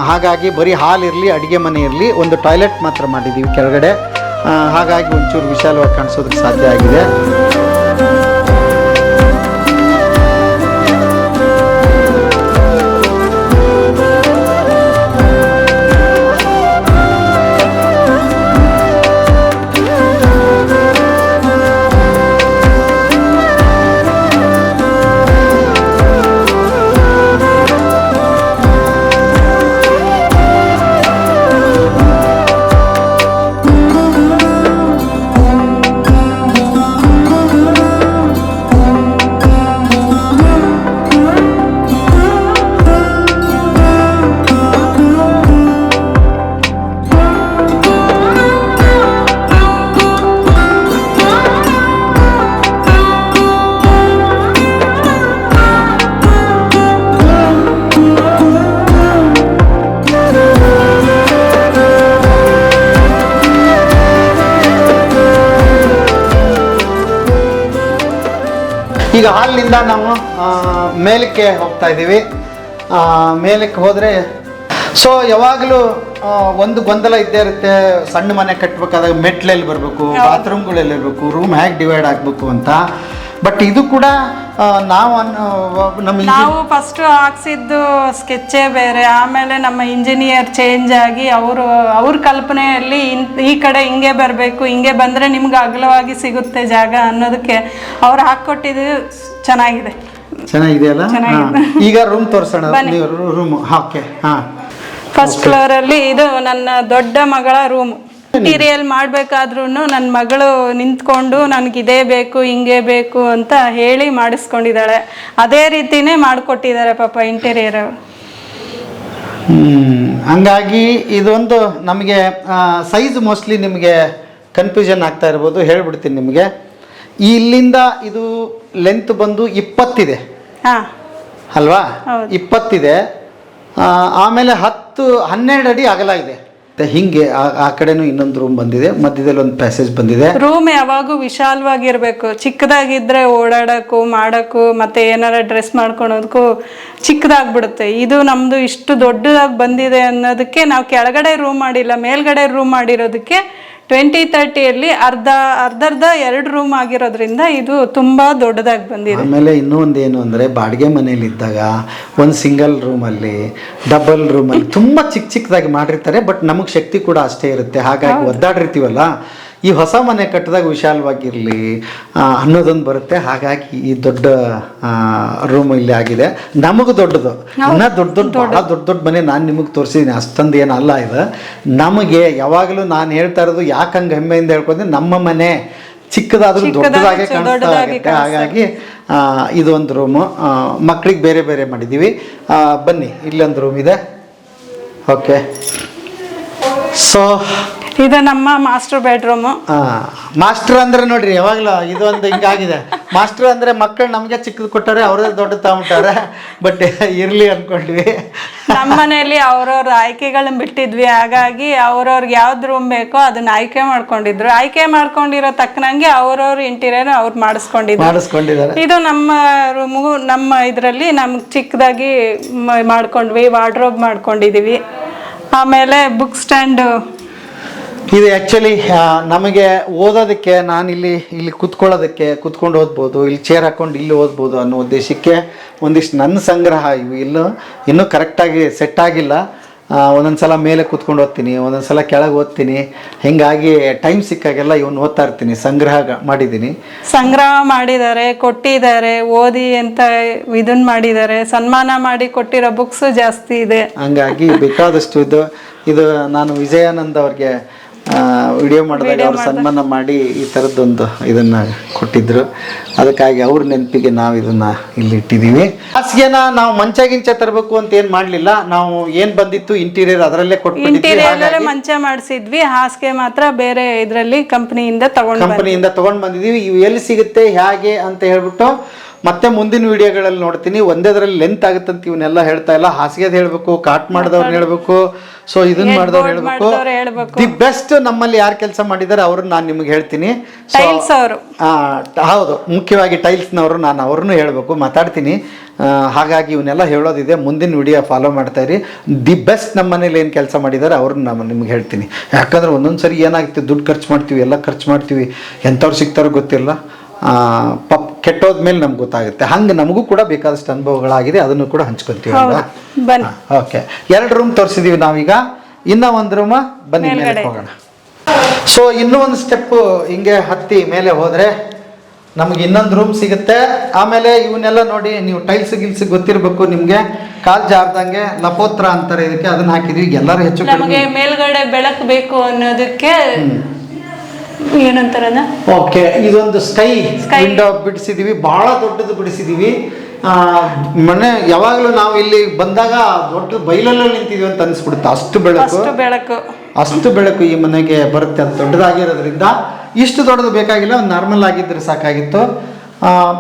[SPEAKER 3] ಹಾಗಾಗಿ ಬರೀ ಹಾಲಿರಲಿ ಅಡುಗೆ ಮನೆ ಇರಲಿ, ಒಂದು ಟಾಯ್ಲೆಟ್ ಮಾತ್ರ ಮಾಡಿದ್ದೀವಿ ಕೆಳಗಡೆ. ಹಾಗಾಗಿ ಒಂಚೂರು ವಿಶಾಲವಾಗಿ ಕಾಣಿಸೋದಕ್ಕೆ ಸಾಧ್ಯ ಆಗಿದೆ. ಈಗ ಹಾಲಿನಿಂದ ನಾವು ಆ, ಮೇಲಕ್ಕೆ ಹೋಗ್ತಾ ಇದ್ದೀವಿ. ಆ, ಮೇಲಕ್ಕೆ ಹೋದರೆ ಸೊ ಯಾವಾಗಲೂ ಒಂದು ಗೊಂದಲ ಇದ್ದೇ ಇರುತ್ತೆ. ಸಣ್ಣ ಮನೆ ಕಟ್ಟಬೇಕಾದಾಗ ಮೆಟ್ಲೆಲ್ಲಿ ಬರಬೇಕು ಬಾತ್ರೂಮ್ಗಳೆಲ್ಲಿ ಇರಬೇಕು ರೂಮ್ ಹೇಗೆ ಡಿವೈಡ್ ಆಗಬೇಕು ಅಂತ. ಬಟ್ ಇದು ಕೂಡ ನಾವು ನಮ್ಮ
[SPEAKER 4] ನಾವು ಫಸ್ಟ್ ಹಾಕ್ಸಿದ್ದು ಸ್ಕೆಚ್ಚೇ ಬೇರೆ. ಆಮೇಲೆ ನಮ್ಮ ಇಂಜಿನಿಯರ್ ಚೇಂಜ್ ಆಗಿ ಅವರು ಅವ್ರ ಕಲ್ಪನೆಯಲ್ಲಿ ಈ ಕಡೆ ಹಿಂಗೆ ಬರಬೇಕು ಹಿಂಗೆ ಬಂದರೆ ನಿಮ್ಗೆ ಅಗಲವಾಗಿ ಸಿಗುತ್ತೆ ಜಾಗ ಅನ್ನೋದಕ್ಕೆ ಅವ್ರು ಹಾಕ್ಕೊಟ್ಟಿದ್ದು ಚೆನ್ನಾಗಿದೆ. ಚೆನ್ನಾಗಿದೆ.
[SPEAKER 3] ಅಲ್ಲ? ಈಗ ರೂಮ್ ತೋರಿಸೋಣ. ರೂಮ್ ಓಕೆ ಹಾಂ
[SPEAKER 4] ಫಸ್ಟ್ ಫ್ಲೋರಲ್ಲಿ ಇದು ನನ್ನ ದೊಡ್ಡ ಮಗಳ ರೂಮ್ ಇಂಟೀರಿಯಲ್ ಮಾಡಬೇಕಾದ್ರೂ ನನ್ನ ಮಗಳು ನಿಂತ್ಕೊಂಡು ನನಗೆ ಇದೇ ಬೇಕು ಹಿಂಗೆ ಬೇಕು ಅಂತ ಹೇಳಿ ಮಾಡಿಸ್ಕೊಂಡಿದ್ದಾಳೆ. ಅದೇ ರೀತಿನೇ ಮಾಡಿಕೊಟ್ಟಿದ್ದಾರೆ ಪಾಪ ಇಂಟೀರಿಯರ್.
[SPEAKER 3] ಹಂಗಾಗಿ ಇದೊಂದು ನಮಗೆ ಸೈಜ್ ಮೋಸ್ಟ್ಲಿ ನಿಮಗೆ ಕನ್ಫ್ಯೂಷನ್ ಆಗ್ತಾ ಇರ್ಬೋದು ಹೇಳ್ಬಿಡ್ತೀನಿ ನಿಮಗೆ. ಇಲ್ಲಿಂದ ಇದು ಲೆಂತ್ ಬಂದು ಇಪ್ಪತ್ತಿದೆ.
[SPEAKER 4] ಹಾಂ.
[SPEAKER 3] ಅಲ್ವಾ. ಇಪ್ಪತ್ತಿದೆ. ಆಮೇಲೆ ಹತ್ತು ಹನ್ನೆರಡು ಅಡಿ ಅಗಲ ಇದೆ. ಮತ್ತೆ ಹಿಂಗೆ ಆ- ಕಡೆನೂ ಇನ್ನೊಂದು ರೂಮ್ ಬಂದಿದೆ, ಮಧ್ಯದಲ್ಲಿ ಒಂದು ಪ್ಯಾಸೇಜ್ ಬಂದಿದೆ.
[SPEAKER 4] ರೂಮ್ ಯಾವಾಗೂ ವಿಶಾಲವಾಗಿರ್ಬೇಕು. ಚಿಕ್ಕದಾಗಿದ್ರೆ ಓಡಾಡಕ್ಕೂ, ಮಾಡಕ್ಕೂ, ಮತ್ತೆ ಏನಾರ ಡ್ರೆಸ್ ಮಾಡ್ಕೊಳೋದಕ್ಕೂ ಚಿಕ್ಕದಾಗ್ಬಿಡುತ್ತೆ. ಇದು ನಮ್ದು ಇಷ್ಟು ದೊಡ್ಡದಾಗಿ ಬಂದಿದೆ ಅನ್ನೋದಕ್ಕೆ ನಾವು ಕೆಳಗಡೆ ರೂಮ್ ಮಾಡಿಲ್ಲ, ಮೇಲ್ಗಡೆ ರೂಮ್ ಮಾಡಿರೋದಕ್ಕೆ ಟ್ವೆಂಟಿ ತರ್ಟಿಯಲ್ಲಿ ಅರ್ಧ ಅರ್ಧರ್ಧ ಎರಡು ರೂಮ್ ಆಗಿರೋದ್ರಿಂದ ಇದು ತುಂಬ ದೊಡ್ಡದಾಗಿ ಬಂದಿದೆ.
[SPEAKER 3] ಆಮೇಲೆ ಇನ್ನೂ ಒಂದೇನು ಏನು ಅಂದರೆ ಬಾಡಿಗೆ ಮನೇಲಿ ಇದ್ದಾಗ ಒಂದು ಸಿಂಗಲ್ ರೂಮಲ್ಲಿ ಡಬಲ್ ರೂಮಲ್ಲಿ ತುಂಬ ಚಿಕ್ಕ ಚಿಕ್ಕದಾಗಿ ಮಾಡಿರ್ತಾರೆ ಬಟ್ ನಮಗೆ ಶಕ್ತಿ ಕೂಡ ಅಷ್ಟೇ ಇರುತ್ತೆ. ಹಾಗಾಗಿ ಒದ್ದಾಡಿರ್ತೀವಲ್ಲ? ಈ ಹೊಸ ಮನೆ ಕಟ್ಟಿದಾಗ ವಿಶಾಲವಾಗಿರಲಿ ಅನ್ನೋದೊಂದು ಬರುತ್ತೆ. ಹಾಗಾಗಿ ಈ ದೊಡ್ಡ ರೂಮ್ ಇಲ್ಲಿ ಆಗಿದೆ. ನಮಗೂ ದೊಡ್ಡದು. ಇನ್ನ ದೊಡ್ಡ ದೊಡ್ಡ ಬಹಳ ದೊಡ್ಡ ದೊಡ್ಡ ಮನೆ ನಾನು ನಿಮಗೆ ತೋರಿಸಿದ್ದೀನಿ ಅಷ್ಟೊಂದು ಏನು ಅಲ್ಲ ಇದು. ನಮಗೆ ಯಾವಾಗಲೂ ನಾನು ಹೇಳ್ತಾ ಇರೋದು ಯಾಕೆ ಹಂಗೆ ಹೆಮ್ಮೆಯಿಂದ ಹೇಳ್ಕೊಂಡ್ರೆ ನಮ್ಮ ಮನೆ ಚಿಕ್ಕದಾದ್ರೂ ದೊಡ್ಡದಾಗೆ ಕಾಣಿಸ್ತಾ ಆಗುತ್ತೆ ಹಾಗಾಗಿ ಇದೊಂದು ರೂಮು ಮಕ್ಕಳಿಗೆ ಬೇರೆ ಬೇರೆ ಮಾಡಿದ್ದೀವಿ ಬನ್ನಿ ಇಲ್ಲೊಂದು ರೂಮ್ ಇದೆ. ಓಕೆ ಸೊ
[SPEAKER 4] ಇದು ನಮ್ಮ ಮಾಸ್ಟರ್ ಬೆಡ್ರೂಮು
[SPEAKER 3] ಮಾಸ್ಟರ್ ಅಂದ್ರೆ ನೋಡ್ರಿ ಯಾವಾಗಲೂ ಇದೊಂದು ಹಿಂಗಾಗಿದೆ. ಮಾಸ್ಟರ್ ಅಂದ್ರೆ ಮಕ್ಕಳು ನಮಗೆ ಚಿಕ್ಕದು ಕೊಟ್ಟಾರೆ ಅವರೇ ದೊಡ್ಡ ತಗೊಂಬಿಟ್ಟಾರೆ ಬಟ್ ಇರ್ಲಿ ಅನ್ಕೊಂಡ್ವಿ.
[SPEAKER 4] ನಮ್ಮ ಮನೆಯಲ್ಲಿ ಅವ್ರವ್ರ ಆಯ್ಕೆಗಳನ್ನ ಬಿಟ್ಟಿದ್ವಿ. ಹಾಗಾಗಿ ಅವ್ರವ್ರಿಗೆ ಯಾವ್ದು ರೂಮ್ ಬೇಕೋ ಅದನ್ನ ಆಯ್ಕೆ ಮಾಡ್ಕೊಂಡಿದ್ರು. ಆಯ್ಕೆ ಮಾಡ್ಕೊಂಡಿರೋ ತಕ್ಕನಂಗೆ ಅವ್ರವ್ರ ಇಂಟೀರಿಯರ್ ಅವ್ರು ಮಾಡಿಸ್ಕೊಂಡಿದ್ರು.
[SPEAKER 3] ಮಾಡಿಸ್ಕೊಂಡಿದ್ದಾರೆ.
[SPEAKER 4] ಇದು ನಮ್ಮ ರೂಮು ನಮ್ಮ ಇದರಲ್ಲಿ ನಮ್ಗೆ ಚಿಕ್ಕದಾಗಿ ಮಾಡ್ಕೊಂಡ್ವಿ ವಾರ್ಡ್ರೋಬ್ ಮಾಡ್ಕೊಂಡಿದೀವಿ. ಆಮೇಲೆ ಬುಕ್ ಸ್ಟ್ಯಾಂಡು
[SPEAKER 3] ಇದು ಆ್ಯಕ್ಚುಲಿ ನಮಗೆ ಓದೋದಕ್ಕೆ ನಾನು ಇಲ್ಲಿ ಇಲ್ಲಿ ಕುತ್ಕೊಳ್ಳೋದಕ್ಕೆ ಕುತ್ಕೊಂಡು ಓದ್ಬೋದು ಇಲ್ಲಿ ಚೇರ್ ಹಾಕೊಂಡು ಇಲ್ಲಿ ಓದ್ಬೋದು ಅನ್ನೋ ಉದ್ದೇಶಕ್ಕೆ ಒಂದಿಷ್ಟು ನನ್ನ ಸಂಗ್ರಹ ಇವು ಇಲ್ಲೂ ಇನ್ನೂ ಕರೆಕ್ಟಾಗಿ ಸೆಟ್ ಆಗಿಲ್ಲ. ಒಂದೊಂದು ಸಲ ಮೇಲೆ ಕುತ್ಕೊಂಡು ಓದ್ತೀನಿ ಒಂದೊಂದು ಸಲ ಕೆಳಗೆ ಓದ್ತೀನಿ. ಹೀಗಾಗಿ ಟೈಮ್ ಸಿಕ್ಕಾಗೆಲ್ಲ ಇವನು ಓದ್ತಾ ಇರ್ತೀನಿ ಸಂಗ್ರಹ ಮಾಡಿದ್ದೀನಿ.
[SPEAKER 4] ಸಂಗ್ರಹ ಮಾಡಿದ್ದಾರೆ ಕೊಟ್ಟಿದ್ದಾರೆ ಓದಿ ಅಂತ ಇದನ್ನ ಮಾಡಿದ್ದಾರೆ. ಸನ್ಮಾನ ಮಾಡಿ ಕೊಟ್ಟಿರೋ ಬುಕ್ಸು ಜಾಸ್ತಿ ಇದೆ.
[SPEAKER 3] ಹಂಗಾಗಿ ಬೇಕಾದಷ್ಟು ಇದು ಇದು ನಾನು ವಿಜಯಾನಂದ್ ಅವ್ರಿಗೆ ವಿಡಿಯೋ ಮಾಡಿದಾಗ ಅವ್ರು ಸನ್ಮಾನ ಮಾಡಿ ಈ ಥರದ್ದೊಂದು ಇದನ್ನ ಕೊಟ್ಟಿದ್ರು. ಅದಕ್ಕಾಗಿ ಅವ್ರ ನೆನಪಿಗೆ ನಾವು ಇದನ್ನು ಇಲ್ಲಿ ಇಟ್ಟಿದ್ದೀವಿ ಹಾಸಿಗೆನ ನಾವು ಮಂಚ ಗಿಂಚ ತರಬೇಕು ಅಂತ ಏನು ಮಾಡಲಿಲ್ಲ. ನಾವು ಏನು ಬಂದಿತ್ತು ಇಂಟೀರಿಯರ್ ಅದರಲ್ಲೇ ಕೊಟ್ಟು
[SPEAKER 4] ಇಂಟೀರಿಯರ್ ಮಂಚ ಮಾಡಿಸಿದ್ವಿ. ಹಾಸಿಗೆ ಮಾತ್ರ ಬೇರೆ ಇದರಲ್ಲಿ ಕಂಪ್ನಿಯಿಂದ ತಗೊಂಡು
[SPEAKER 3] ಕಂಪ್ನಿಯಿಂದ ತಗೊಂಡ್ ಬಂದಿದ್ದೀವಿ ಇವು ಎಲ್ಲಿ ಸಿಗುತ್ತೆ ಹೇಗೆ ಅಂತ ಹೇಳ್ಬಿಟ್ಟು ಮತ್ತೆ ಮುಂದಿನ ವಿಡಿಯೋಗಳಲ್ಲಿ ನೋಡ್ತೀನಿ. ಒಂದೇದ್ರಲ್ಲಿ ಲೆಂತ್ ಆಗುತ್ತಂತ ಇವನ್ನೆಲ್ಲ ಹೇಳ್ತಾ ಇಲ್ಲ. ಹಾಸಿಗೆದ್ ಹೇಳ್ಬೇಕು ಕಾಟ್ ಮಾಡಿದವ್ರು ಹೇಳ್ಬೇಕು. ಸೊ ಇದನ್ನ ಮಾಡಿದವ್ರು ಹೇಳ್ಬೇಕು. ದಿ ಬೆಸ್ಟ್ ನಮ್ಮಲ್ಲಿ ಯಾರು ಕೆಲಸ ಮಾಡಿದ್ದಾರೆ ಅವ್ರನ್ನ ನಾನು ನಿಮ್ಗೆ ಹೇಳ್ತೀನಿ. ಹೌದು. ಮುಖ್ಯವಾಗಿ ಟೈಲ್ಸ್ನವರು ನಾನು ಅವ್ರನ್ನೂ ಹೇಳ್ಬೇಕು. ಮಾತಾಡ್ತೀನಿ. ಹಾಗಾಗಿ ಇವನ್ನೆಲ್ಲ ಹೇಳೋದಿದೆ. ಮುಂದಿನ ವಿಡಿಯೋ ಫಾಲೋ ಮಾಡ್ತಾ ಇರಿ. ದಿ ಬೆಸ್ಟ್ ನಮ್ಮ ಮನೇಲಿ ಏನು ಕೆಲಸ ಮಾಡಿದ್ದಾರೆ ಅವ್ರನ್ನ ನಾನು ನಿಮ್ಗೆ ಹೇಳ್ತೀನಿ. ಯಾಕಂದ್ರೆ ಒಂದೊಂದ್ಸರಿ ಏನಾಗುತ್ತೆ? ದುಡ್ಡು ಖರ್ಚು ಮಾಡ್ತೀವಿ ಎಲ್ಲ ಖರ್ಚು ಮಾಡ್ತೀವಿ. ಎಂಥವ್ರು ಸಿಗ್ತಾರೋ ಗೊತ್ತಿಲ್ಲ. ಆ, ಪಪ್ ಕೆಟ್ಟೋದ್ಮೇಲೆ ನಮ್ಗೆ ಗೊತ್ತಾಗುತ್ತೆ. ಹಂಗೆ ನಮಗೂ ಕೂಡ ಬೇಕಾದಷ್ಟು ಅನುಭವಗಳಾಗಿದೆ ಅದನ್ನು ಕೂಡ ಹಂಚ್ಕೊತೀವಿ ಅಲ್ವಾ?
[SPEAKER 4] ಬನ್ನಿ.
[SPEAKER 3] ಓಕೆ. ಎರಡು ರೂಮ್ ತೋರಿಸಿದೀವಿ ನಾವೀಗ. ಇನ್ನ ಒಂದು ರೂಮ ಬನ್ನಿ ಮೇಲೆ ಹೋಗೋಣ. ಸೊ ಇನ್ನೂ ಒಂದು ಸ್ಟೆಪ್ ಹಿಂಗೆ ಹತ್ತಿ ಮೇಲೆ ಹೋದ್ರೆ ನಮ್ಗೆ ಇನ್ನೊಂದು ರೂಮ್ ಸಿಗುತ್ತೆ. ಆಮೇಲೆ ಇವನ್ನೆಲ್ಲ ನೋಡಿ ನೀವು ಟೈಲ್ಸ್ ಗಿಲ್ಸ್ ಗೊತ್ತಿರಬೇಕು ನಿಮಗೆ. ಕಾಲ್ ಜಾರ್ದಂಗೆ ಲಪೋತ್ರ ಅಂತಾರೆ ಇದಕ್ಕೆ ಅದನ್ನ ಹಾಕಿದ್ವಿ. ಎಲ್ಲರೂ ಹೆಚ್ಚು
[SPEAKER 4] ನಮಗೆ ಮೇಲ್ಗಡೆ ಬೆಳಕು ಬೇಕು ಅನ್ನೋದಕ್ಕೆ
[SPEAKER 3] ಓಕೆ ಇದೊಂದು ಸ್ಕೈ ವಿಂಡೋ ಬಿಡಿಸಿದೀವಿ ಬಹಳ ದೊಡ್ಡದು ಬಿಡಿಸಿದೀವಿ. ಆ, ಮೊನ್ನೆ ಯಾವಾಗಲೂ ನಾವು ಇಲ್ಲಿ ಬಂದಾಗ ದೊಡ್ಡ ಬೈಲಲ್ಲೇ ನಿಂತಿದ್ವಿ ಅಂತ ಅನ್ಸ್ಬಿಡುತ್ತೆ. ಅಷ್ಟು ಬೆಳಕು.
[SPEAKER 4] ಅಷ್ಟು ಬೆಳಕು.
[SPEAKER 3] ಅಷ್ಟು ಬೆಳಕು ಈ ಮನೆಗೆ ಬರುತ್ತೆ ಅದು ದೊಡ್ಡದಾಗಿರೋದ್ರಿಂದ. ಇಷ್ಟು ದೊಡ್ಡದು ಬೇಕಾಗಿಲ್ಲ ಒಂದು ನಾರ್ಮಲ್ ಆಗಿದ್ರೆ ಸಾಕಾಗಿತ್ತು.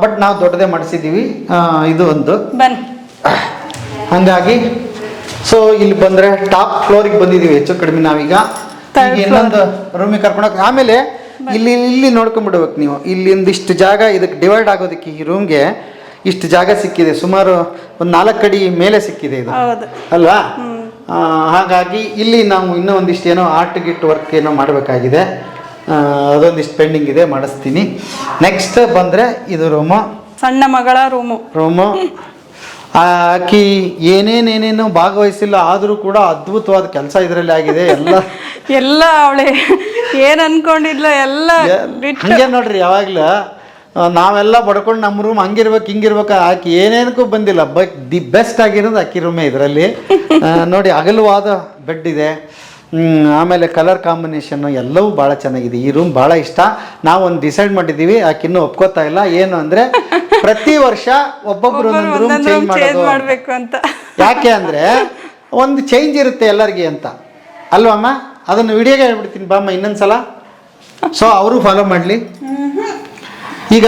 [SPEAKER 3] ಬಟ್ ನಾವು ದೊಡ್ಡದೇ ಮಾಡಿಸಿದ್ದೀವಿ ಆ, ಇದು ಒಂದು.
[SPEAKER 4] ಬನ್ನಿ.
[SPEAKER 3] ಹಾಗಾಗಿ ಸೊ ಇಲ್ಲಿ ಬಂದರೆ ಟಾಪ್ ಫ್ಲೋರಿಗೆ ಬಂದಿದ್ದೀವಿ ಹೆಚ್ಚು ಕಡಿಮೆ ನಾವೀಗ. ಇನ್ನೊಂದು ರೂಮಿಗೆ ಕರ್ಕೊಂಡು ಹೋಗಿ ಆಮೇಲೆ ಇಲ್ಲಿ ಇಲ್ಲಿ ನೋಡ್ಕೊಂಡ್ಬಿಡ್ಬೇಕು ನೀವು. ಇಲ್ಲಿಂದ ಇಷ್ಟು ಜಾಗ ಇದಕ್ಕೆ ಡಿವೈಡ್ ಆಗೋದಕ್ಕೆ ಈ ರೂಮ್ಗೆ ಇಷ್ಟು ಜಾಗ ಸಿಕ್ಕಿದೆ. ಸುಮಾರು ಒಂದು ನಾಲ್ಕು ಅಡಿ ಮೇಲೆ ಸಿಕ್ಕಿದೆ ಇದು. ಅಲ್ವಾ? ಹಾಗಾಗಿ ಇಲ್ಲಿ ನಾವು ಇನ್ನೂ ಒಂದಿಷ್ಟು ಏನೋ ಆರ್ಟ್ ಗಿಟ್ ವರ್ಕ್ ಏನೋ ಮಾಡಬೇಕಾಗಿದೆ. ಅದೊಂದಿಷ್ಟು ಪೆಂಡಿಂಗ್ ಇದೆ ಮಾಡಿಸ್ತೀನಿ. ನೆಕ್ಸ್ಟ್ ಬಂದರೆ ಇದು ರೂಮು
[SPEAKER 4] ಸಣ್ಣ ಮಗಳ ರೂಮು
[SPEAKER 3] ರೂಮು *laughs* ಆಕಿ ಏನೇನೇನೇನು ಭಾಗವಹಿಸಿಲ್ಲ ಆದರೂ ಕೂಡ ಅದ್ಭುತವಾದ ಕೆಲಸ ಇದರಲ್ಲಿ ಆಗಿದೆ. ಎಲ್ಲ *laughs*
[SPEAKER 4] ಎಲ್ಲ ಅವಳೆ ಏನು ಅನ್ಕೊಂಡಿದ್ಲ ಎಲ್ಲ
[SPEAKER 3] ಹಂಗೆ ನೋಡ್ರಿ ಯಾವಾಗಲೂ ನಾವೆಲ್ಲ ಬಡ್ಕೊಂಡು ನಮ್ಮ ರೂಮ್ ಹಂಗಿರ್ಬೇಕು ಹಿಂಗಿರ್ಬೇಕು ಆಕಿ ಏನೇನಕ್ಕೂ ಬಂದಿಲ್ಲ. ಬಟ್ ದಿ ಬೆಸ್ಟ್ ಆಗಿರೋದು ಆಕಿ ರೂಮೇ ಇದರಲ್ಲಿ. ನೋಡಿ ಅಗಲವಾದ ಬೆಡ್ ಇದೆ. ಆಮೇಲೆ ಕಲರ್ ಕಾಂಬಿನೇಷನ್ ಎಲ್ಲವೂ ಭಾಳ ಚೆನ್ನಾಗಿದೆ. ಈ ರೂಮ್ ಭಾಳ ಇಷ್ಟ. ನಾವು ಒಂದು ಡಿಸೈಡ್ ಮಾಡಿದ್ದೀವಿ ಆಕೆ ಇನ್ನೂ ಒಪ್ಕೋತಾ ಇಲ್ಲ. ಏನು ಅಂದರೆ ಪ್ರತಿ ವರ್ಷ ಒಬ್ಬೊಬ್ರು ಚೇಂಜ್
[SPEAKER 4] ಮಾಡಬೇಕು ಅಂತ.
[SPEAKER 3] ಯಾಕೆ ಅಂದರೆ ಒಂದು ಚೇಂಜ್ ಇರುತ್ತೆ ಎಲ್ಲರಿಗೆ ಅಂತ. ಅಲ್ವಮ್ಮ ಅದನ್ನು ವಿಡಿಯೋಗೆ ಹೇಳ್ಬಿಡ್ತೀನಿ ಬಾಮ್ಮ ಇನ್ನೊಂದ್ಸಲ. ಸೊ ಅವರು ಫಾಲೋ ಮಾಡಲಿ. ಈಗ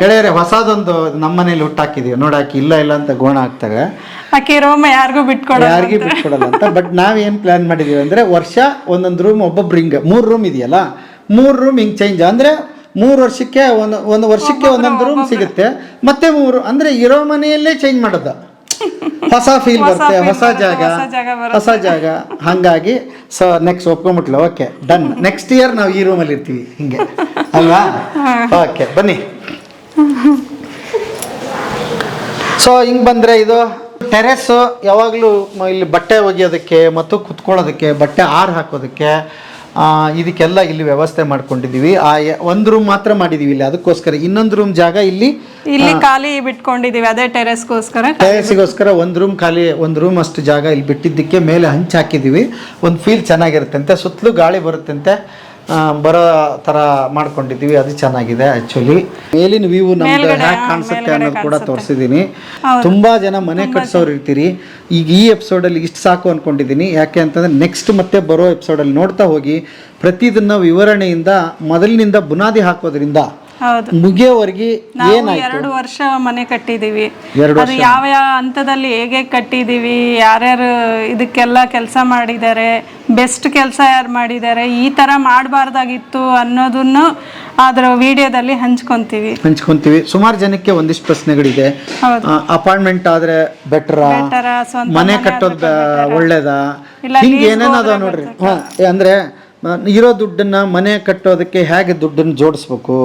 [SPEAKER 3] ಹೇಳಿದ್ರೆ ಹೊಸದೊಂದು ನಮ್ಮ ಮನೇಲಿ ಹುಟ್ಟಾಕಿದೀವಿ ನೋಡಾಕಿ ಇಲ್ಲ ಇಲ್ಲ ಅಂತ ಗೋಣ ಹಾಕ್ತಾರೆ.
[SPEAKER 4] ಆಕೆ ರೂಮ್ ಯಾರಿಗೂ ಬಿಟ್ಕೊಡ
[SPEAKER 3] ಯಾರಿಗೂ ಬಿಟ್ಕೊಡಲ್ಲ ಅಂತ. ಬಟ್ ನಾವೇನು ಪ್ಲ್ಯಾನ್ ಮಾಡಿದೀವಿ ಅಂದರೆ ವರ್ಷ ಒಂದೊಂದು ರೂಮ್ ಒಬ್ಬೊಬ್ರು ಹಿಂಗೆ. ಮೂರು ರೂಮ್ ಇದೆಯಲ್ಲ? ಮೂರು ರೂಮ್ ಹಿಂಗೆ ಚೇಂಜ್ ಅಂದರೆ ಮೂರು ವರ್ಷಕ್ಕೆ ಒಂದು ಒಂದು ವರ್ಷಕ್ಕೆ ಒಂದೊಂದು ರೂಮ್ ಸಿಗುತ್ತೆ. ಮತ್ತೆ ಮೂರು ಅಂದ್ರೆ ಇರೋ ಮನೆಯಲ್ಲೇ ಚೇಂಜ್ ಮಾಡೋದು. ಹೊಸ ಫೀಲ್ ಬರುತ್ತೆ ಹೊಸ ಜಾಗ
[SPEAKER 4] ಹೊಸ ಜಾಗ
[SPEAKER 3] ಹಂಗಾಗಿ ಸೊ ನೆಕ್ಸ್ಟ್ ಒಪ್ಕೊಂಡ್ಬಿಟ್ಲ ಓಕೆ ಡನ್ ನೆಕ್ಸ್ಟ್ ಇಯರ್ ನಾವು ಈ ರೂಮಲ್ಲಿ ಇರ್ತೀವಿ ಹಿಂಗೆ. ಅಲ್ವಾ? ಓಕೆ ಬನ್ನಿ. ಸೊ ಹಿಂಗೆ ಬಂದರೆ ಇದು ಟೆರೆಸ್ಸು ಯಾವಾಗಲೂ ಇಲ್ಲಿ ಬಟ್ಟೆ ಒಗೆಯೋದಕ್ಕೆ ಮತ್ತು ಕುತ್ಕೊಳ್ಳೋದಕ್ಕೆ ಬಟ್ಟೆ ಆರು ಹಾಕೋದಕ್ಕೆ ಇದಕ್ಕೆಲ್ಲ ಇಲ್ಲಿ ವ್ಯವಸ್ಥೆ ಮಾಡ್ಕೊಂಡಿದ್ದೀವಿ. ಆ ಯ- ಒಂದು ರೂಮ್ ಮಾತ್ರ ಮಾಡಿದ್ದೀವಿ ಇಲ್ಲಿ. ಅದಕ್ಕೋಸ್ಕರ ಇನ್ನೊಂದು ರೂಮ್ ಜಾಗ ಇಲ್ಲಿ
[SPEAKER 4] ಇಲ್ಲಿ ಖಾಲಿ ಬಿಟ್ಕೊಂಡಿದೀವಿ. ಅದೇ ಟೆರೆಸ್ಗೋಸ್ಕರ
[SPEAKER 3] ಟೆರೆಸ್ಸಿಗೋಸ್ಕರ ಒಂದು ರೂಮ್ ಖಾಲಿ ಒಂದು ರೂಮ್ ಅಷ್ಟು ಜಾಗ ಇಲ್ಲಿ ಬಿಟ್ಟಿದ್ದಕ್ಕೆ ಮೇಲೆ ಹಂಚ್ ಹಾಕಿದ್ದೀವಿ ಒಂದು ಫೀಲ್ ಚೆನ್ನಾಗಿರುತ್ತಂತೆ. ಸುತ್ತಲೂ ಗಾಳಿ ಬರುತ್ತಂತೆ. ಬರೋ ಥರ ಮಾಡ್ಕೊಂಡಿದ್ದೀವಿ. ಅದು ಚೆನ್ನಾಗಿದೆ ಆ್ಯಕ್ಚುಲಿ ಮೇಲಿನ ವ್ಯೂ ನಮ್ದು ಹ್ಯಾಕ್ ಕಾಣಿಸುತ್ತೆ ಅನ್ನೋದು ಕೂಡ
[SPEAKER 4] ತೋರಿಸಿದೀನಿ.
[SPEAKER 3] ತೋರಿಸಿದ್ದೀನಿ ತುಂಬಾ ಜನ ಮನೆ ಕಟ್ಸೋರು ಇರ್ತೀರಿ. ಈಗ ಈ ಎಪಿಸೋಡಲ್ಲಿ ಇಷ್ಟು ಸಾಕು ಅನ್ಕೊಂಡಿದೀನಿ. ಯಾಕೆ ಅಂತಂದ್ರೆ ನೆಕ್ಸ್ಟ್ ಮತ್ತೆ ಬರೋ ಎಪಿಸೋಡಲ್ಲಿ ನೋಡ್ತಾ ಹೋಗಿ ಪ್ರತಿದನ್ನ ವಿವರಣೆಯಿಂದ ಮೊದಲಿನಿಂದ ಬುನಾದಿ ಹಾಕೋದ್ರಿಂದ
[SPEAKER 4] ಹೌದು.
[SPEAKER 3] ಮುಗಿಯೋವರೆಗೆ
[SPEAKER 4] ನಾವು
[SPEAKER 3] ಏನಾಯ್ತು?
[SPEAKER 4] ಎರಡು ವರ್ಷ ಮನೆ ಕಟ್ಟಿದೀವಿ.
[SPEAKER 3] ಎರಡು
[SPEAKER 4] ಅದು ಯಾವ ಯಾವ ಹಂತದಲ್ಲಿ ಹೇಗೆ ಕಟ್ಟಿದೀವಿ ಯಾರ್ಯಾರು ಇದಕ್ಕೆಲ್ಲ ಕೆಲಸ ಮಾಡಿದ್ದಾರೆ ಬೆಸ್ಟ್ ಕೆಲಸ ಯಾರು ಮಾಡಿದ್ದಾರೆ ಈ ತರ ಮಾಡಬಾರ್ದಾಗಿತ್ತು ಅನ್ನೋದನ್ನು ಅದರ ವಿಡಿಯೋದಲ್ಲಿ ಹಂಚ್ಕೊಂತೀವಿ.
[SPEAKER 3] ಹಂಚ್ಕೊಂತೀವಿ. ಸುಮಾರು ಜನಕ್ಕೆ ಒಂದಿಷ್ಟು ಪ್ರಶ್ನೆಗಳಿದೆ.
[SPEAKER 4] ಹೌದು.
[SPEAKER 3] ಅಪಾರ್ಟ್ಮೆಂಟ್ ಆದ್ರೆ ಬೆಟ್ರಾ
[SPEAKER 4] Better ಆ, ಸ್ವಂತ
[SPEAKER 3] ಮನೆ
[SPEAKER 4] ಮನೆ
[SPEAKER 3] ಕಟ್ಟೋದು ಒಳ್ಳೇದಾ?
[SPEAKER 4] ಇಲ್ಲ
[SPEAKER 3] ಹಿಂಗೆ
[SPEAKER 4] lease ಹೋದ್ರೆ
[SPEAKER 3] ನೋಡ್ರಿ. ಹಾ ಅಂದ್ರೆ ಇರೋ ದುಡ್ಡನ್ನ ಮನೆ ಕಟ್ಟೋದಕ್ಕೆ ಹೇಗೆ ದುಡ್ಡನ್ನು ಜೋಡಿಸ್ಬೇಕು?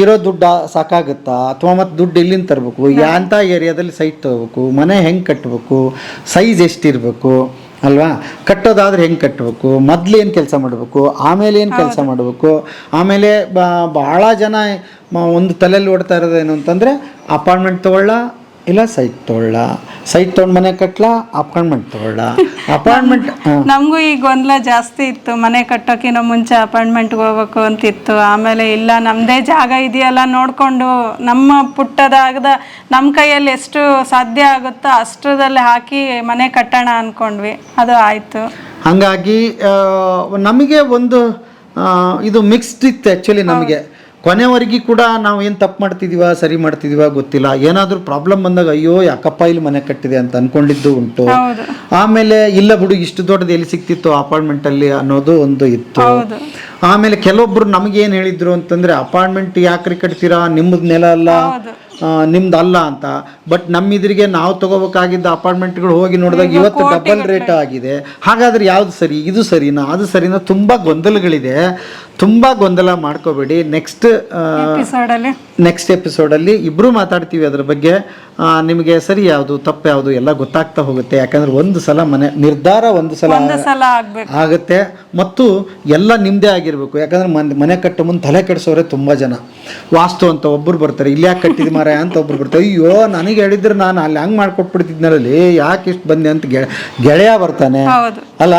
[SPEAKER 3] ಇರೋ ದುಡ್ಡು ಸಾಕಾಗುತ್ತಾ? ಅಥವಾ ಮತ್ತೆ ದುಡ್ಡು ಎಲ್ಲಿಂದ ತರಬೇಕು? ಯಾಂಥ ಏರಿಯಾದಲ್ಲಿ ಸೈಟ್ ತಗೋಬೇಕು? ಮನೆ ಹೆಂಗೆ ಕಟ್ಟಬೇಕು ಸೈಜ್ ಎಷ್ಟಿರಬೇಕು? ಅಲ್ವಾ? ಕಟ್ಟೋದಾದ್ರೆ ಹೆಂಗೆ ಕಟ್ಟಬೇಕು ಮೊದ್ಲು ಏನು ಕೆಲಸ ಮಾಡಬೇಕು? ಆಮೇಲೆ ಏನು ಕೆಲಸ ಮಾಡಬೇಕು? ಆಮೇಲೆ ಬಹಳ ಜನ ಒಂದು ತಲೆಯಲ್ಲಿ ಓಡ್ತಾ ಇರೋದೇನು ಅಂತಂದರೆ ಅಪಾರ್ಟ್ಮೆಂಟ್ ತೊಗೊಳ್ಳ ಇಲ್ಲ ಸೈಟ್ ತೊಗೊಳ್ಳ ಸೈಟ್ ತೊಗೊಂಡು ಮನೆ ಕಟ್ಲ ಅಪಾರ್ಟ್ಮೆಂಟ್ ತೊಗೊಳ್ಳ ಅಪಾಯಿಂಟ್ಮೆಂಟ್
[SPEAKER 4] ನಮಗೂ ಈ ಗೊಂದಲ ಜಾಸ್ತಿ ಇತ್ತು. ಮನೆ ಕಟ್ಟೋಕಿನ ಮುಂಚೆ ಅಪಾರ್ಟ್ಮೆಂಟ್ಗೆ ಹೋಗ್ಬೇಕು ಅಂತಿತ್ತು. ಆಮೇಲೆ ಇಲ್ಲ ನಮ್ಮದೇ ಜಾಗ ಇದೆಯಲ್ಲ ನೋಡಿಕೊಂಡು ನಮ್ಮ ಪುಟ್ಟದಾಗದ ನಮ್ಮ ಕೈಯಲ್ಲಿ ಎಷ್ಟು ಸಾಧ್ಯ ಆಗುತ್ತೋ ಅಷ್ಟರಲ್ಲಿ ಹಾಕಿ ಮನೆ ಕಟ್ಟೋಣ ಅಂದ್ಕೊಂಡ್ವಿ ಅದು ಆಯಿತು.
[SPEAKER 3] ಹಾಗಾಗಿ ನಮಗೆ ಒಂದು ಇದು ಮಿಕ್ಸ್ಡ್ ಇತ್ತು ಆ್ಯಕ್ಚುಲಿ ನಮಗೆ. ಕೊನೆವರೆಗೆ ಕೂಡ ನಾವು ಏನು ತಪ್ಪು ಮಾಡ್ತಿದ್ದೀವ ಸರಿ ಮಾಡ್ತಿದ್ದೀವ ಗೊತ್ತಿಲ್ಲ. ಏನಾದರೂ ಪ್ರಾಬ್ಲಮ್ ಬಂದಾಗ ಅಯ್ಯೋ ಯಾಕಪ್ಪ ಇಲ್ಲಿ ಮನೆ ಕಟ್ಟಿದೆ? ಅಂತ ಅನ್ಕೊಂಡಿದ್ದು ಉಂಟು. ಆಮೇಲೆ ಇಲ್ಲ ಬಿಡು ಇಷ್ಟು ದೊಡ್ಡದು ಎಲ್ಲಿ ಸಿಕ್ತಿತ್ತು ಅಪಾರ್ಟ್ಮೆಂಟಲ್ಲಿ ಅನ್ನೋದು ಒಂದು ಇತ್ತು. ಆಮೇಲೆ ಕೆಲವೊಬ್ರು ನಮಗೇನು ಹೇಳಿದ್ರು ಅಂತಂದರೆ ಅಪಾರ್ಟ್ಮೆಂಟ್ ಯಾಕ್ರಿ ಕಟ್ತೀರಾ? ನಿಮ್ಮದು ನೆಲ ಅಲ್ಲ. ನಿಮ್ದು ಅಲ್ಲ ಅಂತ. ಬಟ್ ನಮ್ಮ ಇದ್ರಿಗೆ ನಾವು ತಗೋಬೇಕಾಗಿದ್ದ ಅಪಾರ್ಟ್ಮೆಂಟ್ಗಳು ಹೋಗಿ ನೋಡಿದಾಗ ಇವತ್ತು ಡಬಲ್ ರೇಟ್ ಆಗಿದೆ. ಹಾಗಾದ್ರೆ ಯಾವ್ದು ಸರಿ? ಇದು ಸರಿನಾ? ಅದು ಸರಿನಾ? ತುಂಬಾ ಗೊಂದಲಗಳಿದೆ. ತುಂಬಾ ಗೊಂದಲ ಮಾಡ್ಕೋಬೇಡಿ. ನೆಕ್ಸ್ಟ್ ನೆಕ್ಸ್ಟ್ ಎಪಿಸೋಡಲ್ಲಿ ಇಬ್ರು ಮಾತಾಡ್ತೀವಿ ಅದ್ರ ಬಗ್ಗೆ. ಆ, ನಿಮಗೆ ಸರಿ ಯಾವುದು ತಪ್ಪು ಯಾವುದು ಎಲ್ಲ ಗೊತ್ತಾಗ್ತಾ ಹೋಗುತ್ತೆ. ಯಾಕಂದ್ರೆ ಒಂದು ಸಲ ಮನೆ ನಿರ್ಧಾರ ಒಂದು ಸಲ ಆಗುತ್ತೆ. ಮತ್ತು ಎಲ್ಲ ನಿಮ್ಮದೇ ಆಗಿರಬೇಕು. ಯಾಕಂದ್ರೆ ಮನೆ ಮನೆ ಕಟ್ಟೋ ಮುಂದೆ ತಲೆ ಕೆಡಿಸೋರೆ ತುಂಬಾ ಜನ. ವಾಸ್ತು ಅಂತ ಒಬ್ಬರು ಬರ್ತಾರೆ. ಇಲ್ಲಿ ಯಾಕೆ ಕಟ್ಟಿದ ಮಾರ ಅಂತ ಒಬ್ರು ಬರ್ತಾರೆ. ಅಯ್ಯೋ ನನಗೆ ಹೇಳಿದ್ರೆ ನಾನು ಅಲ್ಲಿ ಹಂಗೆ ಮಾಡ್ಕೊಟ್ಬಿಡ್ತಿದ್ನಲ್ಲಿ ಯಾಕೆ ಇಷ್ಟು ಬಂದೆ ಅಂತ ಗೆಳೆಯ ಬರ್ತಾನೆ. ಅಲ್ಲ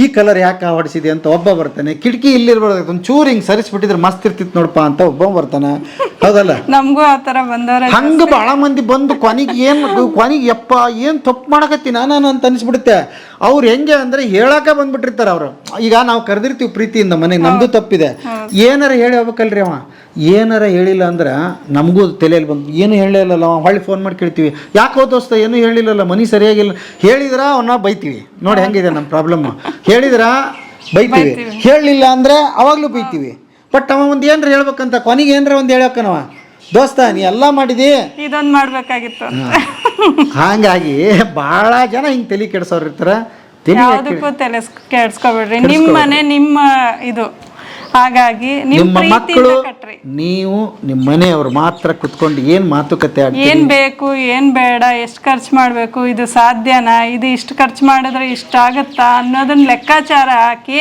[SPEAKER 3] ಈ ಕಲರ್ ಯಾಕೆ ಹೊಡಿಸಿದೆ ಅಂತ ಒಬ್ಬ ಬರ್ತಾನೆ. ಕಿಟಕಿ ಇಲ್ಲಿರ್ಬಾರ್ದು ಒಂದು ಚೂರು ಹಿಂಗೆ ಸರಿಸ್ಬಿಟ್ಟಿದ್ರೆ ಮಸ್ತ್ ಇರ್ತಿತ್ತು ನೋಡಪ್ಪ ಅಂತ ಒಬ್ಬ ಬರ್ತಾನೆ. ಹೌದಲ್ಲ?
[SPEAKER 4] ನಮಗೂ ಆ ಥರ ಬಂದವರ
[SPEAKER 3] ಹಂಗ ಭಾಳ ಮಂದಿ ಬಂದು ಕೊನೆಗೆ ಏನು ಕೊನೆಗೆ ಯಪ್ಪ ಏನು ತಪ್ಪು ಮಾಡಕತ್ತಿ ನಾನು ಅಂತ ಅನಿಸ್ಬಿಡುತ್ತೆ. ಅವ್ರು ಹೆಂಗೆ ಅಂದ್ರೆ ಹೇಳಕ ಬಂದ್ಬಿಟ್ಟಿರ್ತಾರೆ ಅವರು. ಈಗ ನಾವು ಕರೆದಿರ್ತೀವಿ ಪ್ರೀತಿಯಿಂದ ಮನೆಗೆ ನಮ್ದು ತಪ್ಪಿದೆ. ಏನಾರ ಹೇಳಿ ಹೋಗ್ಬೇಕಲ್ರಿ ಅವ? ಏನಾರ ಹೇಳಿಲ್ಲ ಅಂದ್ರೆ ನಮಗೂ ತಲೆಯಲ್ಲಿ ಬಂದು ಏನು ಹೇಳಿಲ್ಲಲ್ಲ ಅವ ಹೊಳ್ಳಿ ಫೋನ್ ಮಾಡಿ ಕೇಳ್ತೀವಿ. ಯಾಕೋ ದೋಸ್ತ ಏನು ಹೇಳಿಲ್ಲಲ್ಲ ಮನಿ ಸರಿಯಾಗಿಲ್ಲ. ಹೇಳಿದ್ರ ಅವನ್ನ ಬೈತೀವಿ. ನೋಡಿ ಹೆಂಗಿದೆ ನಮ್ಮ ಪ್ರಾಬ್ಲಮ್ ಹೇಳಿದ್ರ ಬೈತೀವಿ. ಹೇಳಲಿಲ್ಲ ಅಂದ್ರೆ ಅವಾಗಲೂ ಬೈತೀವಿ. ಬಟ್ ಅವ ಒಂದು ಏನ್ರ ಹೇಳ್ಬೇಕಂತ ಕೊನೆಗೆ ಏನ್ರ ಒಂದು ಹೇಳಕ್ಕನವ ದೋಸ್ತ ನೀ ಎಲ್ಲ ಮಾಡಿದಿ?
[SPEAKER 4] ಇದೊಂದು ಮಾಡಬೇಕಾಗಿತ್ತು.
[SPEAKER 3] ಹಾಗಾಗಿ ಭಾಳ ಜನ ಹಿಂಗೆ ತಲೆ ಕೆಡ್ಸೋರು ಇರ್ತಾರ.
[SPEAKER 4] ಯಾವುದಕ್ಕೂ ತಲೆ ಕೆಡ್ಸ್ಕೊಬೇಡ್ರಿ. ನಿಮ್ಮ ಮನೆ ನಿಮ್ಮ ಇದು. ಹಾಗಾಗಿ ನಿಮ್
[SPEAKER 3] ನಿಮ್ಮ ಮಕ್ಕಳು ನೀವು ನಿಮ್ಮ ಮನೆಯವರು ಮಾತ್ರ ಕುತ್ಕೊಂಡು ಏನ್ ಮಾತುಕತೆ
[SPEAKER 4] ಏನ್ ಬೇಕು ಏನ್ ಬೇಡ ಎಷ್ಟು ಖರ್ಚು ಮಾಡಬೇಕು ಇದು ಸಾಧ್ಯನಾ ಇದು ಇಷ್ಟು ಖರ್ಚು ಮಾಡಿದ್ರೆ ಇಷ್ಟ ಆಗುತ್ತಾ ಅನ್ನೋದನ್ನ ಲೆಕ್ಕಾಚಾರ ಹಾಕಿ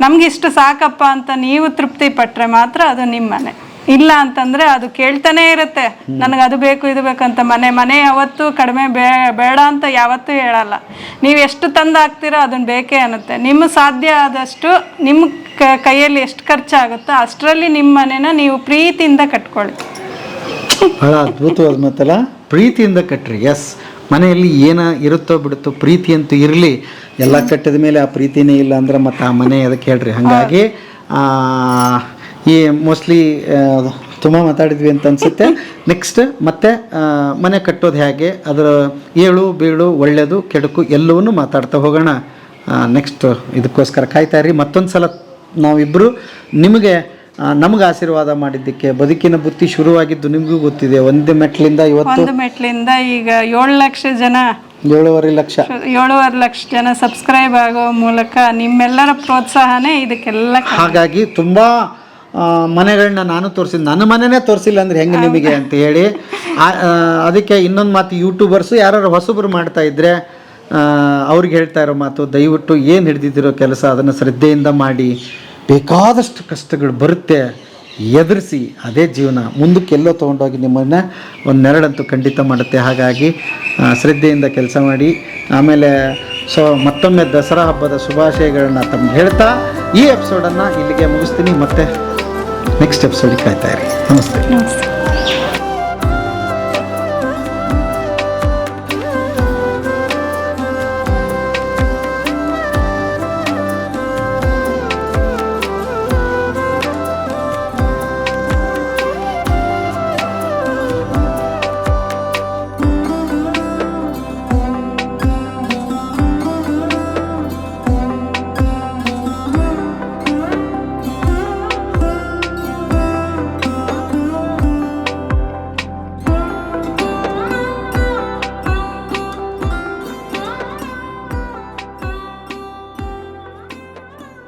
[SPEAKER 4] ನಮ್ಗೆ ಇಷ್ಟು ಸಾಕಪ್ಪ ಅಂತ ನೀವು ತೃಪ್ತಿ ಪಟ್ರೆ ಮಾತ್ರ ಅದು ನಿಮ್ಮ ಮನೆ. ಇಲ್ಲ ಅಂತಂದ್ರೆ ಅದು ಕೇಳ್ತಾನೆ ಇರುತ್ತೆ. ನನಗೆ ಅದು ಬೇಕು, ಇದು ಬೇಕಂತ ಮನೆ ಮನೆ ಯಾವತ್ತೂ ಕಡಿಮೆ ಬೇಡ ಅಂತ ಯಾವತ್ತೂ ಹೇಳಲ್ಲ. ನೀವು ಎಷ್ಟು ತಂದು ಹಾಕ್ತೀರೋ ಅದನ್ನ ಬೇಕೇ ಅನ್ನುತ್ತೆ. ನಿಮ್ಮ ಸಾಧ್ಯ ಆದಷ್ಟು ನಿಮ್ಮ ಕೈಯಲ್ಲಿ ಎಷ್ಟು ಖರ್ಚಾಗುತ್ತೋ ಅಷ್ಟರಲ್ಲಿ ನಿಮ್ಮ ಮನೆನ ನೀವು ಪ್ರೀತಿಯಿಂದ ಕಟ್ಕೊಳ್ಳಿ.
[SPEAKER 3] ಬಹಳ ಅದ್ಭುತವಾದ ಮಾತಲ್ಲ. ಪ್ರೀತಿಯಿಂದ ಕಟ್ಟ್ರಿ ಎಸ್ ಮನೆಯಲ್ಲಿ ಏನ ಇರುತ್ತೋ ಬಿಡುತ್ತೋ ಪ್ರೀತಿ ಅಂತೂ ಇರಲಿ. ಎಲ್ಲ ಕಟ್ಟಿದ ಮೇಲೆ ಆ ಪ್ರೀತಿನೇ ಇಲ್ಲ ಅಂದ್ರೆ ಮತ್ತೆ ಆ ಮನೆ ಅದಕ್ಕೆ ಹೇಳ್ರಿ. ಹಾಗಾಗಿ ಈ ಮೋಸ್ಟ್ಲಿ ತುಂಬ ಮಾತಾಡಿದ್ವಿ ಅಂತ ಅನ್ಸುತ್ತೆ. ನೆಕ್ಸ್ಟ್ ಮತ್ತೆ ಮನೆ ಕಟ್ಟೋದು ಹೇಗೆ? ಅದರ ಏಳು ಬೀಳು ಒಳ್ಳೆಯದು ಕೆಡುಕು ಎಲ್ಲವನ್ನೂ ಮಾತಾಡ್ತಾ ಹೋಗೋಣ. ನೆಕ್ಸ್ಟ್ ಇದಕ್ಕೋಸ್ಕರ ಕಾಯ್ತಾ ಇರಿ. ಮತ್ತೊಂದು ಸಲ ನಾವಿಬ್ಬರು ನಿಮಗೆ ನಮಗೆ ಆಶೀರ್ವಾದ ಮಾಡಿದ್ದಕ್ಕೆ ಬದುಕಿನ ಬುತ್ತಿ ಶುರುವಾಗಿದ್ದು ನಿಮಗೂ ಗೊತ್ತಿದೆ. ಒಂದು ಮೆಟ್ಲಿಂದ ಇವತ್ತು
[SPEAKER 4] ಒಂದು ಮೆಟ್ಲಿಂದ ಈಗ ಏಳು ಲಕ್ಷ ಜನ
[SPEAKER 3] ಏಳುವರೆ ಲಕ್ಷ.
[SPEAKER 4] ಏಳುವರೆ ಲಕ್ಷ ಜನ ಸಬ್ಸ್ಕ್ರೈಬ್ ಆಗೋ ಮೂಲಕ ನಿಮ್ಮೆಲ್ಲರ ಪ್ರೋತ್ಸಾಹನೇ ಇದಕ್ಕೆಲ್ಲ
[SPEAKER 3] ಹಾಗಾಗಿ ತುಂಬ ಮನೆಗಳನ್ನ ನಾನು ತೋರಿಸಿದ್ದು ನನ್ನ ಮನೆನೇ ತೋರಿಸಿಲ್ಲ ಅಂದ್ರೆ ಹೆಂಗೆ ನಿಮಗೆ ಅಂತ ಹೇಳಿ. ಅದಕ್ಕೆ ಇನ್ನೊಂದು ಮಾತು ಯೂಟ್ಯೂಬರ್ಸು ಯಾರು ಹೊಸಬ್ರು ಮಾಡ್ತಾ ಇದ್ರೆ ಅವ್ರಿಗೆ ಹೇಳ್ತಾ ಇರೋ ಮಾತು ದಯವಿಟ್ಟು ಏನು ಹಿಡಿದಿದ್ದಿರೋ ಕೆಲಸ ಅದನ್ನು ಶ್ರದ್ಧೆಯಿಂದ ಮಾಡಿ. ಬೇಕಾದಷ್ಟು ಕಷ್ಟಗಳು ಬರುತ್ತೆ ಎದುರಿಸಿ ಅದೇ ಜೀವನ. ಮುಂದಕ್ಕೆ ಎಲ್ಲೋ ತೊಗೊಂಡೋಗಿ ನಿಮ್ಮನ್ನು ಒಂದು ನೆರಳಂತೂ ಖಂಡಿತ ಮಾಡುತ್ತೆ. ಹಾಗಾಗಿ ಶ್ರದ್ಧೆಯಿಂದ ಕೆಲಸ ಮಾಡಿ. ಆಮೇಲೆ ಸೊ ಮತ್ತೊಮ್ಮೆ ದಸರಾ ಹಬ್ಬದ ಶುಭಾಶಯಗಳನ್ನ ತಮ್ಗೆ ಹೇಳ್ತಾ ಈ ಎಪಿಸೋಡನ್ನು ಇಲ್ಲಿಗೆ ಮುಗಿಸ್ತೀನಿ. ಮತ್ತೆ ನೆಕ್ಸ್ಟ್ ಎಪಿಸೋಡಿಗೆ ಕಾಯ್ತಾ ಇರಿ. ನಮಸ್ತೆ.
[SPEAKER 4] ನಮಸ್ತೆ.